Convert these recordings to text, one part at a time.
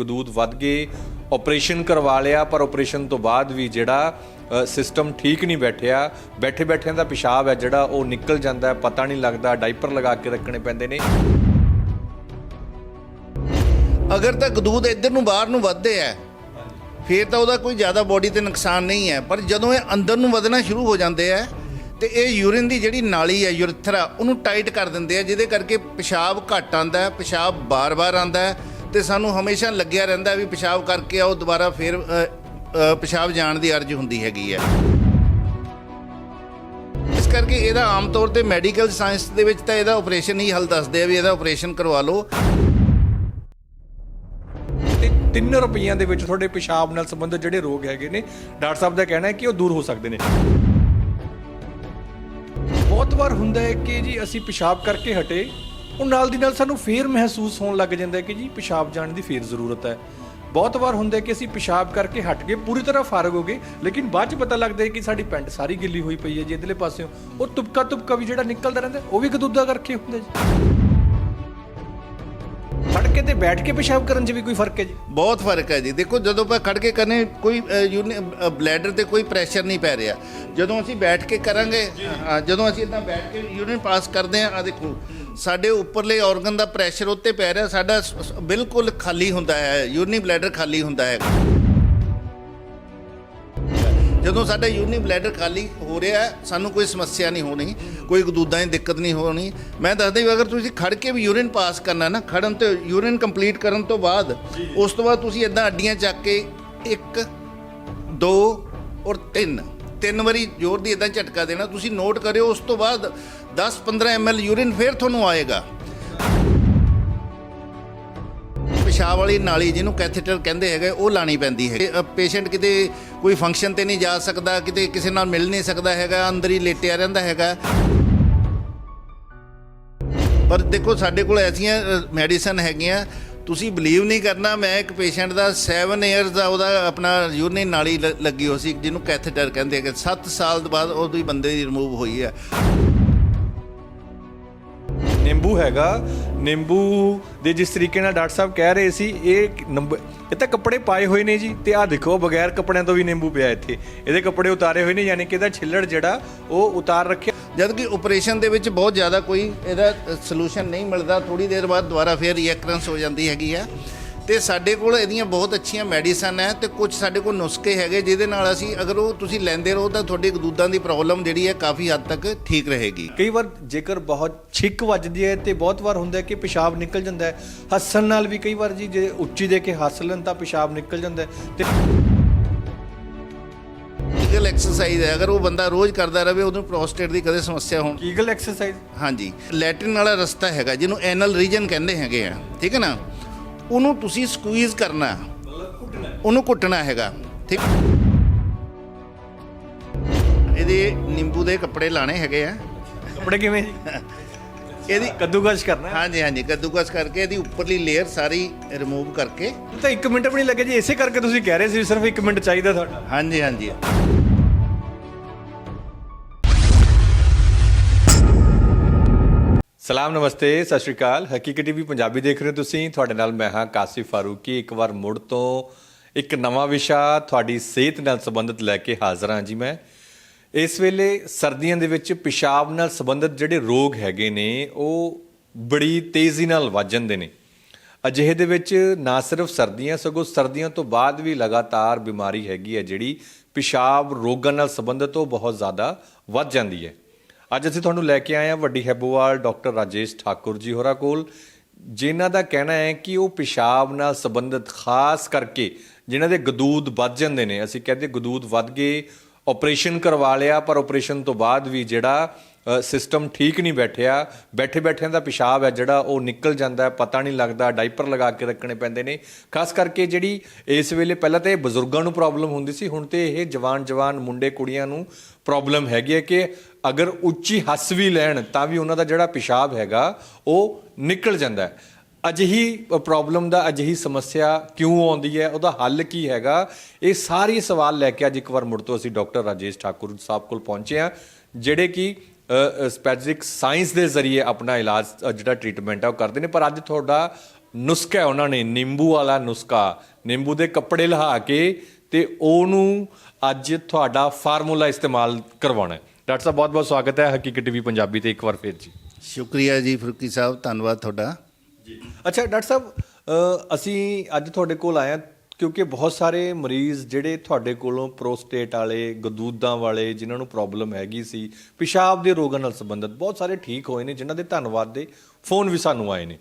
ਗਦੂਦ ਵੱਧ ਗਏ ਆਪਰੇਸ਼ਨ ਕਰਵਾ ਲਿਆ, ਪਰ ਆਪਰੇਸ਼ਨ ਤੋਂ ਬਾਅਦ ਵੀ ਜਿਹੜਾ ਸਿਸਟਮ ਠੀਕ ਨਹੀਂ ਬੈਠਿਆ। ਬੈਠੇ ਬੈਠਿਆਂ ਦਾ ਪਿਸ਼ਾਬ ਹੈ ਜਿਹੜਾ, ਉਹ ਨਿਕਲ ਜਾਂਦਾ ਹੈ, ਪਤਾ ਨਹੀਂ ਲੱਗਦਾ ਡਾਈਪਰ ਲਗਾ ਕੇ ਰੱਖਣੇ ਪੈਂਦੇ ਨੇ। ਅਗਰ ਤਾਂ ਗਦੂਦ ਇੱਧਰ ਨੂੰ ਬਾਹਰ ਨੂੰ ਵੱਧਦੇ ਆ ਫਿਰ ਤਾਂ ਉਹਦਾ ਕੋਈ ਜ਼ਿਆਦਾ ਬੋਡੀ ਤੇ ਨੁਕਸਾਨ ਨਹੀਂ ਹੈ। ਪਰ ਜਦੋਂ ਇਹ ਅੰਦਰ ਨੂੰ ਵਧਣਾ ਸ਼ੁਰੂ ਹੋ ਜਾਂਦੇ ਆ ਤੇ ਇਹ ਯੂਰਿਨ ਦੀ ਜਿਹੜੀ ਨਾਲੀ ਹੈ ਯੂਰਥਰਾ ਉਹਨੂੰ ਟਾਈਟ ਕਰ ਦਿੰਦੇ ਆ ਜਿਹਦੇ ਕਰਕੇ ਪਿਸ਼ਾਬ ਘੱਟ ਆਂਦਾ ਹੈ, ਪਿਸ਼ਾਬ ਬਾਰ-ਬਾਰ ਆਂਦਾ ਹੈ ਤੇ ਸਾਨੂੰ ਹਮੇਸ਼ਾ ਲੱਗਿਆ ਰਹਿੰਦਾ ਵੀ ਪਿਸ਼ਾਬ ਕਰਕੇ ਆਓ ਦੁਬਾਰਾ ਫਿਰ ਅ, ਪਿਸ਼ਾਬ ਜਾਣ ਦੀ ਅਰਜ਼ ਹੁੰਦੀ ਹੈਗੀ ਹੈ। ਇਸ ਕਰਕੇ ਇਹਦਾ ਆਮ ਤੌਰ ਤੇ ਮੈਡੀਕਲ ਸਾਇੰਸ ਦੇ ਵਿੱਚ ਤਾਂ ਇਹਦਾ ਆਪਰੇਸ਼ਨ ਹੀ ਹੱਲ ਦੱਸਦੇ ਆ ਵੀ ਇਹਦਾ ਆਪਰੇਸ਼ਨ ਕਰਵਾ ਲਓ। ਤੇ 3 ਰੁਪਈਆਂ ਦੇ ਵਿੱਚ ਤੁਹਾਡੇ ਪਿਸ਼ਾਬ ਨਾਲ ਸੰਬੰਧਿਤ ਜਿਹੜੇ ਰੋਗ ਹੈਗੇ ਨੇ ਡਾਕਟਰ ਸਾਹਿਬ ਦਾ ਕਹਿਣਾ ਹੈ ਕਿ ਉਹ ਦੂਰ ਹੋ ਸਕਦੇ ਨੇ। ਬਹੁਤ ਵਾਰ ਹੁੰਦਾ ਹੈ ਕਿ ਜੀ ਅਸੀਂ ਪਿਸ਼ਾਬ ਕਰਕੇ ਹਟੇ ਉਹ ਨਾਲ ਦੀ ਨਾਲ ਸਾਨੂੰ ਫੇਰ ਮਹਿਸੂਸ ਹੋਣ ਲੱਗ ਜਾਂਦਾ ਕਿ ਜੀ ਪਿਸ਼ਾਬ ਜਾਣ ਦੀ ਫੇਰ ਜ਼ਰੂਰਤ ਹੈ। ਬਹੁਤ ਵਾਰ ਹੁੰਦਾ ਕਿ ਅਸੀਂ ਪਿਸ਼ਾਬ ਕਰਕੇ ਹਟ ਗਏ ਪੂਰੀ ਤਰ੍ਹਾਂ ਫਾਰਗ ਹੋ ਗਏ ਲੇਕਿਨ ਬਾਅਦ ਚ ਪਤਾ ਲੱਗਦਾ ਹੈ ਕਿ ਸਾਡੀ ਪੈਂਟ ਸਾਰੀ ਗਿੱਲੀ ਹੋਈ ਪਈ ਹੈ ਜੀ ਇਧਰਲੇ ਪਾਸਿਓਂ ਉਹ ਤੁਪਕਾ ਤੁਪਕਾ ਵੀ ਜਿਹੜਾ ਨਿਕਲਦਾ ਰਹਿੰਦਾ ਉਹ ਵੀ ਗਦੂਦਾ ਕਰਕੇ ਹੁੰਦਾ ਜੀ। ਫੜ ਕੇ ਤੇ ਬੈਠ ਕੇ ਪਿਸ਼ਾਬ ਕਰਨ 'ਚ ਵੀ ਕੋਈ ਫ਼ਰਕ ਹੈ ਜੀ? ਬਹੁਤ ਫ਼ਰਕ ਹੈ ਜੀ। ਦੇਖੋ ਜਦੋਂ ਆਪਾਂ ਖੜ ਕੇ ਕਰਨੇ ਕੋਈ ਬਲੈਡਰ ਤੇ ਕੋਈ ਪ੍ਰੈਸ਼ਰ ਨਹੀਂ ਪੈ ਰਿਹਾ। ਜਦੋਂ ਅਸੀਂ ਬੈਠ ਕੇ ਕਰਾਂਗੇ ਜਦੋਂ ਅਸੀਂ ਇਦਾਂ ਬੈਠ ਕੇ ਯੂਰਿਨ ਪਾਸ ਕਰਦੇ ਆ ਆ ਦੇਖੋ ਸਾਡੇ ਉੱਪਰਲੇ ਆਰਗਨ ਦਾ ਪ੍ਰੈਸ਼ਰ ਉੱਤੇ ਪੈ ਰਿਹਾ, ਸਾਡਾ ਬਿਲਕੁਲ ਖਾਲੀ ਹੁੰਦਾ ਹੈ ਯੂਰਿਨੀ ਬਲੈਡਰ ਖਾਲੀ ਹੁੰਦਾ ਹੈ। ਜਦੋਂ ਸਾਡਾ ਯੂਰਿਨੀ ਬਲੈਡਰ ਖਾਲੀ ਹੋ ਰਿਹਾ ਸਾਨੂੰ ਕੋਈ ਸਮੱਸਿਆ ਨਹੀਂ ਹੋਣੀ, ਕੋਈ ਗਦੂਦਾਂ ਦੀ ਦਿੱਕਤ ਨਹੀਂ ਹੋਣੀ। ਮੈਂ ਦੱਸਦਾ ਵੀ ਅਗਰ ਤੁਸੀਂ ਖੜ ਕੇ ਵੀ ਯੂਰਿਨ ਪਾਸ ਕਰਨਾ ਨਾ ਖੜਨ ਤੇ ਯੂਰਿਨ ਕੰਪਲੀਟ ਕਰਨ ਤੋਂ ਬਾਅਦ, ਉਸ ਤੋਂ ਬਾਅਦ ਤੁਸੀਂ ਇਦਾਂ ਅੱਡੀਆਂ ਚੱਕ ਕੇ 1 2 ਔਰ 3 ਤਿੰਨ ਵਾਰੀ ਜ਼ੋਰ ਦੀ ਇਦਾਂ ਝਟਕਾ ਦੇਣਾ, ਤੁਸੀਂ ਨੋਟ ਕਰਿਓ, ਉਸ ਤੋਂ ਬਾਅਦ 10 15 ml ਯੂਰਿਨ ਫਿਰ ਤੁਹਾਨੂੰ ਆਏਗਾ। ਪਿਸ਼ਾਬ ਵਾਲੀ ਨਾਲੀ ਜਿਹਨੂੰ ਕੈਥੇਟਰ ਕਹਿੰਦੇ ਹੈਗੇ, ਉਹ ਲਾਣੀ ਪੈਂਦੀ ਹੈ ਪੇਸ਼ੈਂਟ ਕਿਤੇ ਕੋਈ ਫੰਕਸ਼ਨ ਤੇ ਨਹੀਂ ਜਾ ਸਕਦਾ, ਕਿਤੇ ਕਿਸੇ ਨਾਲ ਮਿਲ ਨਹੀਂ ਸਕਦਾ ਹੈਗਾ, ਅੰਦਰ ਹੀ ਲੇਟਿਆ ਰਹਿੰਦਾ ਹੈਗਾ। ਪਰ ਦੇਖੋ, ਸਾਡੇ ਕੋਲ ਐਸੀਆਂ ਮੈਡੀਸਨ ਹੈਗੀਆਂ, ਤੁਸੀਂ ਬਲੀਵ ਨਹੀਂ ਕਰਨਾ, ਮੈਂ ਇੱਕ ਪੇਸ਼ੈਂਟ ਦਾ 7 ਇਅਰਸ ਦਾ ਉਹਦਾ ਆਪਣਾ ਯੂਰਿਨ ਨਾਲੀ ਲੱਗੀ ਹੋ ਸੀ, ਜਿਹਨੂੰ ਕੈਥੇਟਰ ਕਹਿੰਦੇ ਹੈਗੇ। 7 ਸਾਲ ਬਾਅਦ ਉਹਦੀ ਬੰਦੇ ਦੀ ਰਿਮੂਵ ਹੋਈ ਹੈ। ਨਿੰਬੂ ਹੈਗਾ। ਨਿੰਬੂ ਦੇ ਜਿਸ ਤਰੀਕੇ ਨਾਲ ਡਾਕਟਰ ਸਾਹਿਬ ਕਹਿ ਰਹੇ ਸੀ, ਇਹ ਨੰਬ, ਇਹ ਤਾਂ ਕੱਪੜੇ ਪਾਏ ਹੋਏ ਨੇ ਜੀ। ਤੇ ਆਹ ਦੇਖੋ ਬਗੈਰ ਕੱਪੜਿਆਂ ਤੋਂ ਵੀ ਨਿੰਬੂ ਪਿਆ ਇੱਥੇ। ਇਹਦੇ ਕੱਪੜੇ ਉਤਾਰੇ ਹੋਏ ਨੇ, ਯਾਨੀ ਕਿ ਇਹਦਾ ਛਿੱਲੜ ਜਿਹੜਾ, ਉਹ ਉਤਾਰ ਰੱਖਿਆ। ਜਦ ਕਿ ਆਪਰੇਸ਼ਨ ਦੇ ਵਿੱਚ ਬਹੁਤ ਜ਼ਿਆਦਾ ਕੋਈ ਇਹਦਾ ਸੋਲੂਸ਼ਨ ਨਹੀਂ ਮਿਲਦਾ। ਥੋੜੀ ਦੇਰ ਬਾਅਦ ਦੁਬਾਰਾ ਫੇਰ ਰੀਐਕਰੈਂਸ ਹੋ ਜਾਂਦੀ ਹੈਗੀ ਆ ਤੇ ਸਾਡੇ ਕੋਲ ਇਹਦੀਆਂ ਬਹੁਤ ਅੱਛੀਆਂ ਮੈਡੀਸਨ ਹੈ ਤੇ ਕੁਝ ਸਾਡੇ ਕੋਲ ਨੁਸਖੇ ਹੈਗੇ ਜਿਹਦੇ ਨਾਲ ਅਸੀਂ ਅਗਰ ਉਹ ਤੁਸੀਂ ਲੈਂਦੇ ਰਹੋ ਤਾਂ ਤੁਹਾਡੀ ਗਦੂਦਾਂ ਦੀ ਪ੍ਰੋਬਲਮ ਜਿਹੜੀ ਹੈ ਕਾਫੀ ਹੱਦ ਤੱਕ ਠੀਕ ਰਹੇਗੀ। ਕਈ ਵਾਰ ਜੇਕਰ ਬਹੁਤ ਛਿੱਕ ਵੱਜਦੀ ਹੈ ਤੇ ਬਹੁਤ ਵਾਰ ਹੁੰਦਾ ਹੈ ਕਿ ਪਿਸ਼ਾਬ ਨਿਕਲ ਜਾਂਦਾ ਹੈ ਹੱਸਣ ਨਾਲ ਵੀ ਕਈ ਵਾਰ ਜੀ ਜੇ ਉੱਚੀ ਦੇ ਕੇ ਹੱਸ ਲੈਣ ਤਾਂ ਪਿਸ਼ਾਬ ਨਿਕਲ ਜਾਂਦਾ ਹੈ ਤੇ ਲੀਗਲ ਐਕਸਰਸਾਈਜ਼ ਹੈ ਅਗਰ ਉਹ ਬੰਦਾ ਰੋਜ਼ ਕਰਦਾ ਰਹੇ ਉਹਨੂੰ ਪ੍ਰੋਸਟੇਟ ਦੀ ਕਦੇ ਸਮੱਸਿਆ ਹੋਣ। ਕੀਗਲ ਐਕਸਰਸਾਈਜ਼ ਹਾਂਜੀ। ਲੈਟਰਿਨ ਵਾਲਾ ਰਸਤਾ ਹੈਗਾ ਜਿਹਨੂੰ ਐਨਲ ਰੀਜਨ ਕਹਿੰਦੇ ਹੈਗੇ ਆ ਠੀਕ ਹੈ ਨਾ? ਉਹਨੂੰ ਤੁਸੀਂ ਸਕੁਈਜ਼ ਕਰਨਾ। ਉਹਨੂੰ ਕੁੱਟਣਾ ਹੈਗਾ ਠੀਕ? ਇਹਦੇ ਨਿੰਬੂ ਦੇ ਕੱਪੜੇ ਲਾਣੇ ਹੈਗੇ ਆ। ਕੱਪੜੇ ਕਿਵੇਂ? ਜੀ ਇਹਦੀ ਕੱਦੂਕਸ਼ ਕਰਨਾ ਹਾਂਜੀ ਹਾਂਜੀ ਕੱਦੂਕਸ ਕਰਕੇ ਇਹਦੀ ਉੱਪਰਲੀ ਲੇਅਰ ਸਾਰੀ ਰਿਮੂਵ ਕਰਕੇ। ਤਾਂ 1 ਮਿੰਟ ਵੀ ਨਹੀਂ ਲੱਗੇ ਜੀ ਇਸੇ ਕਰਕੇ ਤੁਸੀਂ ਕਹਿ ਰਹੇ ਸੀ ਸਿਰਫ 1 ਮਿੰਟ ਚਾਹੀਦਾ ਤੁਹਾਡਾ। ਹਾਂਜੀ ਹਾਂਜੀ। ਸਲਾਮ, ਨਮਸਤੇ, ਸਤਿ ਸ਼੍ਰੀ ਅਕਾਲ। ਹਕੀਕਤ ਟੀਵੀ ਪੰਜਾਬੀ ਦੇਖ ਰਹੇ ਹੋ ਤੁਸੀਂ। ਤੁਹਾਡੇ ਨਾਲ ਮੈਂ ਹਾਂ ਕਾਸਿਫ ਫਾਰੂਕੀ। ਇੱਕ ਵਾਰ ਮੁੜ ਤੋਂ ਇੱਕ ਨਵਾਂ ਵਿਸ਼ਾ ਤੁਹਾਡੀ ਸਿਹਤ ਨਾਲ ਸੰਬੰਧਿਤ ਲੈ ਕੇ ਹਾਜ਼ਰ ਹਾਂ ਜੀ ਮੈਂ। ਇਸ ਵੇਲੇ ਸਰਦੀਆਂ ਦੇ ਵਿੱਚ ਪਿਸ਼ਾਬ ਨਾਲ ਸੰਬੰਧਿਤ ਜਿਹੜੇ ਰੋਗ ਹੈਗੇ ਨੇ, ਉਹ ਬੜੀ ਤੇਜ਼ੀ ਨਾਲ ਵੱਧ ਜਾਂਦੇ ਨੇ। ਅਜਿਹੇ ਦੇ ਵਿੱਚ ਨਾ ਸਿਰਫ ਸਰਦੀਆਂ, ਸਗੋਂ ਸਰਦੀਆਂ ਤੋਂ ਬਾਅਦ ਵੀ ਲਗਾਤਾਰ ਬਿਮਾਰੀ ਹੈਗੀ ਹੈ, ਜਿਹੜੀ ਪਿਸ਼ਾਬ ਰੋਗਾਂ ਨਾਲ ਸੰਬੰਧਿਤ ਉਹ ਬਹੁਤ ਜ਼ਿਆਦਾ ਵੱਧ ਜਾਂਦੀ ਹੈ। ਅੱਜ ਅਸੀਂ ਤੁਹਾਨੂੰ ਲੈ ਕੇ ਆਏ ਹਾਂ ਵੱਡੀ ਹੈਬੋਵਾਲ ਡਾਕਟਰ ਰਾਜੇਸ਼ ਠਾਕੁਰ ਜੀ ਹੋਰਾਂ ਕੋਲ, ਜਿਨ੍ਹਾਂ ਦਾ ਕਹਿਣਾ ਹੈ ਕਿ ਉਹ ਪਿਸ਼ਾਬ ਨਾਲ ਸੰਬੰਧਿਤ, ਖਾਸ ਕਰਕੇ ਜਿਨ੍ਹਾਂ ਦੇ ਗਦੂਦ ਵੱਧ ਜਾਂਦੇ ਨੇ। ਅਸੀਂ ਕਹਿੰਦੇ ਗਦੂਦ ਵੱਧ ਗਏ ਆਪਰੇਸ਼ਨ ਕਰਵਾ ਲਿਆ, ਪਰ ਆਪਰੇਸ਼ਨ ਤੋਂ ਬਾਅਦ ਵੀ ਜਿਹੜਾ ਸਿਸਟਮ ਠੀਕ ਨਹੀਂ ਬੈਠਿਆ। ਬੈਠੇ ਬੈਠਿਆਂ ਦਾ ਪਿਸ਼ਾਬ ਹੈ ਜਿਹੜਾ ਉਹ ਨਿਕਲ ਜਾਂਦਾ ਹੈ, ਪਤਾ ਨਹੀਂ ਲੱਗਦਾ ਡਾਈਪਰ ਲਗਾ ਕੇ ਰੱਖਣੇ ਪੈਂਦੇ ਨੇ। ਖਾਸ ਕਰਕੇ ਜਿਹੜੀ ਇਸ ਵੇਲੇ ਪਹਿਲਾਂ ਤਾਂ ਇਹ ਬਜ਼ੁਰਗਾਂ ਨੂੰ ਪ੍ਰੋਬਲਮ ਹੁੰਦੀ ਸੀ, ਹੁਣ ਤੇ ਇਹ ਜਵਾਨ ਜਵਾਨ ਮੁੰਡੇ ਕੁੜੀਆਂ ਨੂੰ ਪ੍ਰੋਬਲਮ ਹੈਗੀ ਹੈ ਕਿ ਅਗਰ ਉੱਚੀ ਹੱਸ ਵੀ ਲੈਣ, ਤਾਂ ਵੀ ਉਹਨਾਂ ਦਾ ਜਿਹੜਾ ਪਿਸ਼ਾਬ ਹੈਗਾ, ਉਹ ਨਿਕਲ ਜਾਂਦਾ ਹੈ। ਅਜਿਹੀ ਪ੍ਰੋਬਲਮ ਦਾ, ਅਜਿਹੀ ਸਮੱਸਿਆ ਕਿਉਂ ਆਉਂਦੀ ਹੈ? ਉਹਦਾ ਹੱਲ ਕੀ ਹੈਗਾ? ਇਹ ਸਾਰੇ ਸਵਾਲ ਲੈ ਕੇ ਅੱਜ ਇੱਕ ਵਾਰ ਮੁੜ ਤੋਂ ਅਸੀਂ ਡਾਕਟਰ ਰਾਜੇਸ਼ ਠਾਕੁਰ ਸਾਹਿਬ ਕੋਲ ਪਹੁੰਚੇ ਹਾਂ, ਜਿਹੜੇ ਕਿ ਸਪੈਸਿਫਿਕ ਸਾਇੰਸ ਦੇ ਜ਼ਰੀਏ ਆਪਣਾ ਇਲਾਜ ਜਿਹੜਾ ਟ੍ਰੀਟਮੈਂਟ ਹੈ ਉਹ ਕਰਦੇ ਨੇ। ਪਰ ਅੱਜ ਤੁਹਾਡਾ ਨੁਸਖਾ ਉਹਨਾਂ ਨੇ ਨਿੰਬੂ ਵਾਲਾ ਨੁਸਖਾ। ਨਿੰਬੂ ਦੇ ਕੱਪੜੇ ਲਹਾ ਕੇ ਤੇ ਉਹਨੂੰ ਅੱਜ ਤੁਹਾਡਾ ਫਾਰਮੂਲਾ ਇਸਤੇਮਾਲ ਕਰਵਾਉਣਾ ਡਾਕਟਰ ਸਾਹਿਬ ਬਹੁਤ ਬਹੁਤ ਸਵਾਗਤ ਹੈ ਹਕੀਕਤ ਟੀਵੀ ਪੰਜਾਬੀ ਤੇ ਇੱਕ ਵਾਰ ਫਿਰ ਜੀ। ਸ਼ੁਕਰੀਆ ਜੀ ਫਰੂਕੀ ਸਾਹਿਬ ਧੰਨਵਾਦ ਤੁਹਾਡਾ। ਅੱਛਾ ਡਾਕਟਰ ਸਾਹਿਬ ਅ, ਅਸੀਂ ਅੱਜ ਤੁਹਾਡੇ ਕੋਲ ਆਏ ਹਾਂ ਕਿਉਂਕਿ ਬਹੁਤ ਸਾਰੇ ਮਰੀਜ਼ ਜਿਹੜੇ ਤੁਹਾਡੇ ਕੋਲੋਂ ਪ੍ਰੋਸਟੇਟ ਵਾਲੇ ਗਦੂਦਾਂ ਵਾਲੇ ਜਿਨ੍ਹਾਂ ਨੂੰ ਪ੍ਰੋਬਲਮ ਹੈਗੀ ਸੀ ਪਿਸ਼ਾਬ ਦੇ ਰੋਗਾਂ ਨਾਲ ਸੰਬੰਧਿਤ ਬਹੁਤ ਸਾਰੇ ਠੀਕ ਹੋਏ ਨੇ ਜਿਨ੍ਹਾਂ ਦੇ ਧੰਨਵਾਦ ਦੇ ਫੋਨ ਵੀ ਸਾਨੂੰ ਆਏ ਨੇ।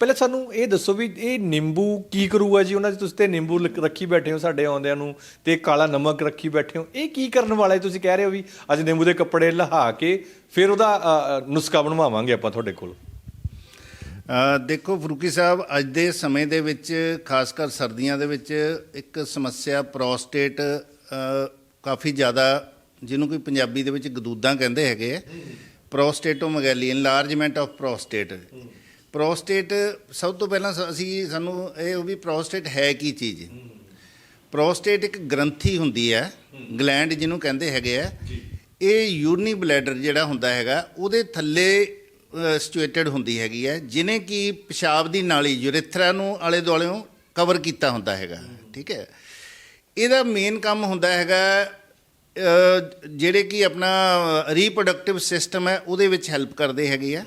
ਪਹਿਲਾਂ ਸਾਨੂੰ ਇਹ ਦੱਸੋ ਵੀ ਇਹ ਨਿੰਬੂ ਕੀ ਕਰੂਗਾ ਜੀ? ਉਹਨਾਂ 'ਚ ਤੁਸੀਂ ਤੇ ਨਿੰਬੂ ਲਿਖ- ਰੱਖੀ ਬੈਠੇ ਹੋ ਸਾਡੇ ਆਉਂਦਿਆਂ ਨੂੰ ਤੇ ਕਾਲਾ ਨਮਕ ਰੱਖੀ ਬੈਠੇ ਹੋ। ਇਹ ਕੀ ਕਰਨ ਵਾਲਾ ਹੈ ਤੁਸੀਂ ਕਹਿ ਰਹੇ ਹੋ ਵੀ ਅੱਜ ਨਿੰਬੂ ਦੇ ਕੱਪੜੇ ਲਹਾ ਕੇ ਫਿਰ ਉਹਦਾ ਅ, ਅ, ਨੁਸਖਾ ਬਣਵਾਵਾਂਗੇ ਆਪਾਂ ਤੁਹਾਡੇ ਕੋਲ? ਅ, ਦੇਖੋ ਫਰੂਕੀ ਸਾਹਿਬ ਅੱਜ ਦੇ ਸਮੇਂ ਦੇ ਵਿੱਚ ਖਾਸ ਕਰ ਸਰਦੀਆਂ ਦੇ ਵਿੱਚ ਇੱਕ ਸਮੱਸਿਆ ਪ੍ਰੋਸਟੇਟ ਅ, ਕਾਫੀ ਜ਼ਿਆਦਾ ਜਿਹਨੂੰ ਕੋਈ ਪੰਜਾਬੀ ਦੇ ਵਿੱਚ ਗਦੂਦਾਂ ਕਹਿੰਦੇ ਹੈਗੇ ਆ। Prostatomegaly enlargement of prostate prostate ਸਭ ਤੋਂ ਪਹਿਲਾਂ ਅਸੀਂ ਸਾਨੂੰ ਇਹ ਵੀ ਪ੍ਰੋਸਟੇਟ ਹੈ ਕੀ ਚੀਜ਼? ਪ੍ਰੋਸਟੇਟ ਇੱਕ ਗ੍ਰੰਥੀ ਹੁੰਦੀ ਹੈ ਗਲੈਂਡ ਜਿਹਨੂੰ ਕਹਿੰਦੇ ਹੈਗੇ ਆ। ਇਹ ਯੂਰਨੀ ਬਲੈਡਰ ਜਿਹੜਾ ਹੁੰਦਾ ਹੈਗਾ ਉਹਦੇ ਥੱਲੇ ਸਿਚੁਏਟਡ ਹੁੰਦੀ ਹੈਗੀ ਹੈ ਜਿਹਨੇ ਕਿ ਪਿਸ਼ਾਬ ਦੀ ਨਾਲੀ ਯੂਰੇਥਰਾ ਨੂੰ ਆਲੇ ਦੁਆਲਿਓਂ ਕਵਰ ਕੀਤਾ ਹੁੰਦਾ ਹੈਗਾ ਠੀਕ ਹੈ। ਇਹਦਾ ਮੇਨ ਕੰਮ ਹੁੰਦਾ ਹੈਗਾ ਜਿਹੜੇ ਕਿ ਆਪਣਾ ਰੀਪਰੋਡਕਟਿਵ ਸਿਸਟਮ ਹੈ ਉਹਦੇ ਵਿੱਚ ਹੈਲਪ ਕਰਦੇ ਹੈਗੇ ਆ।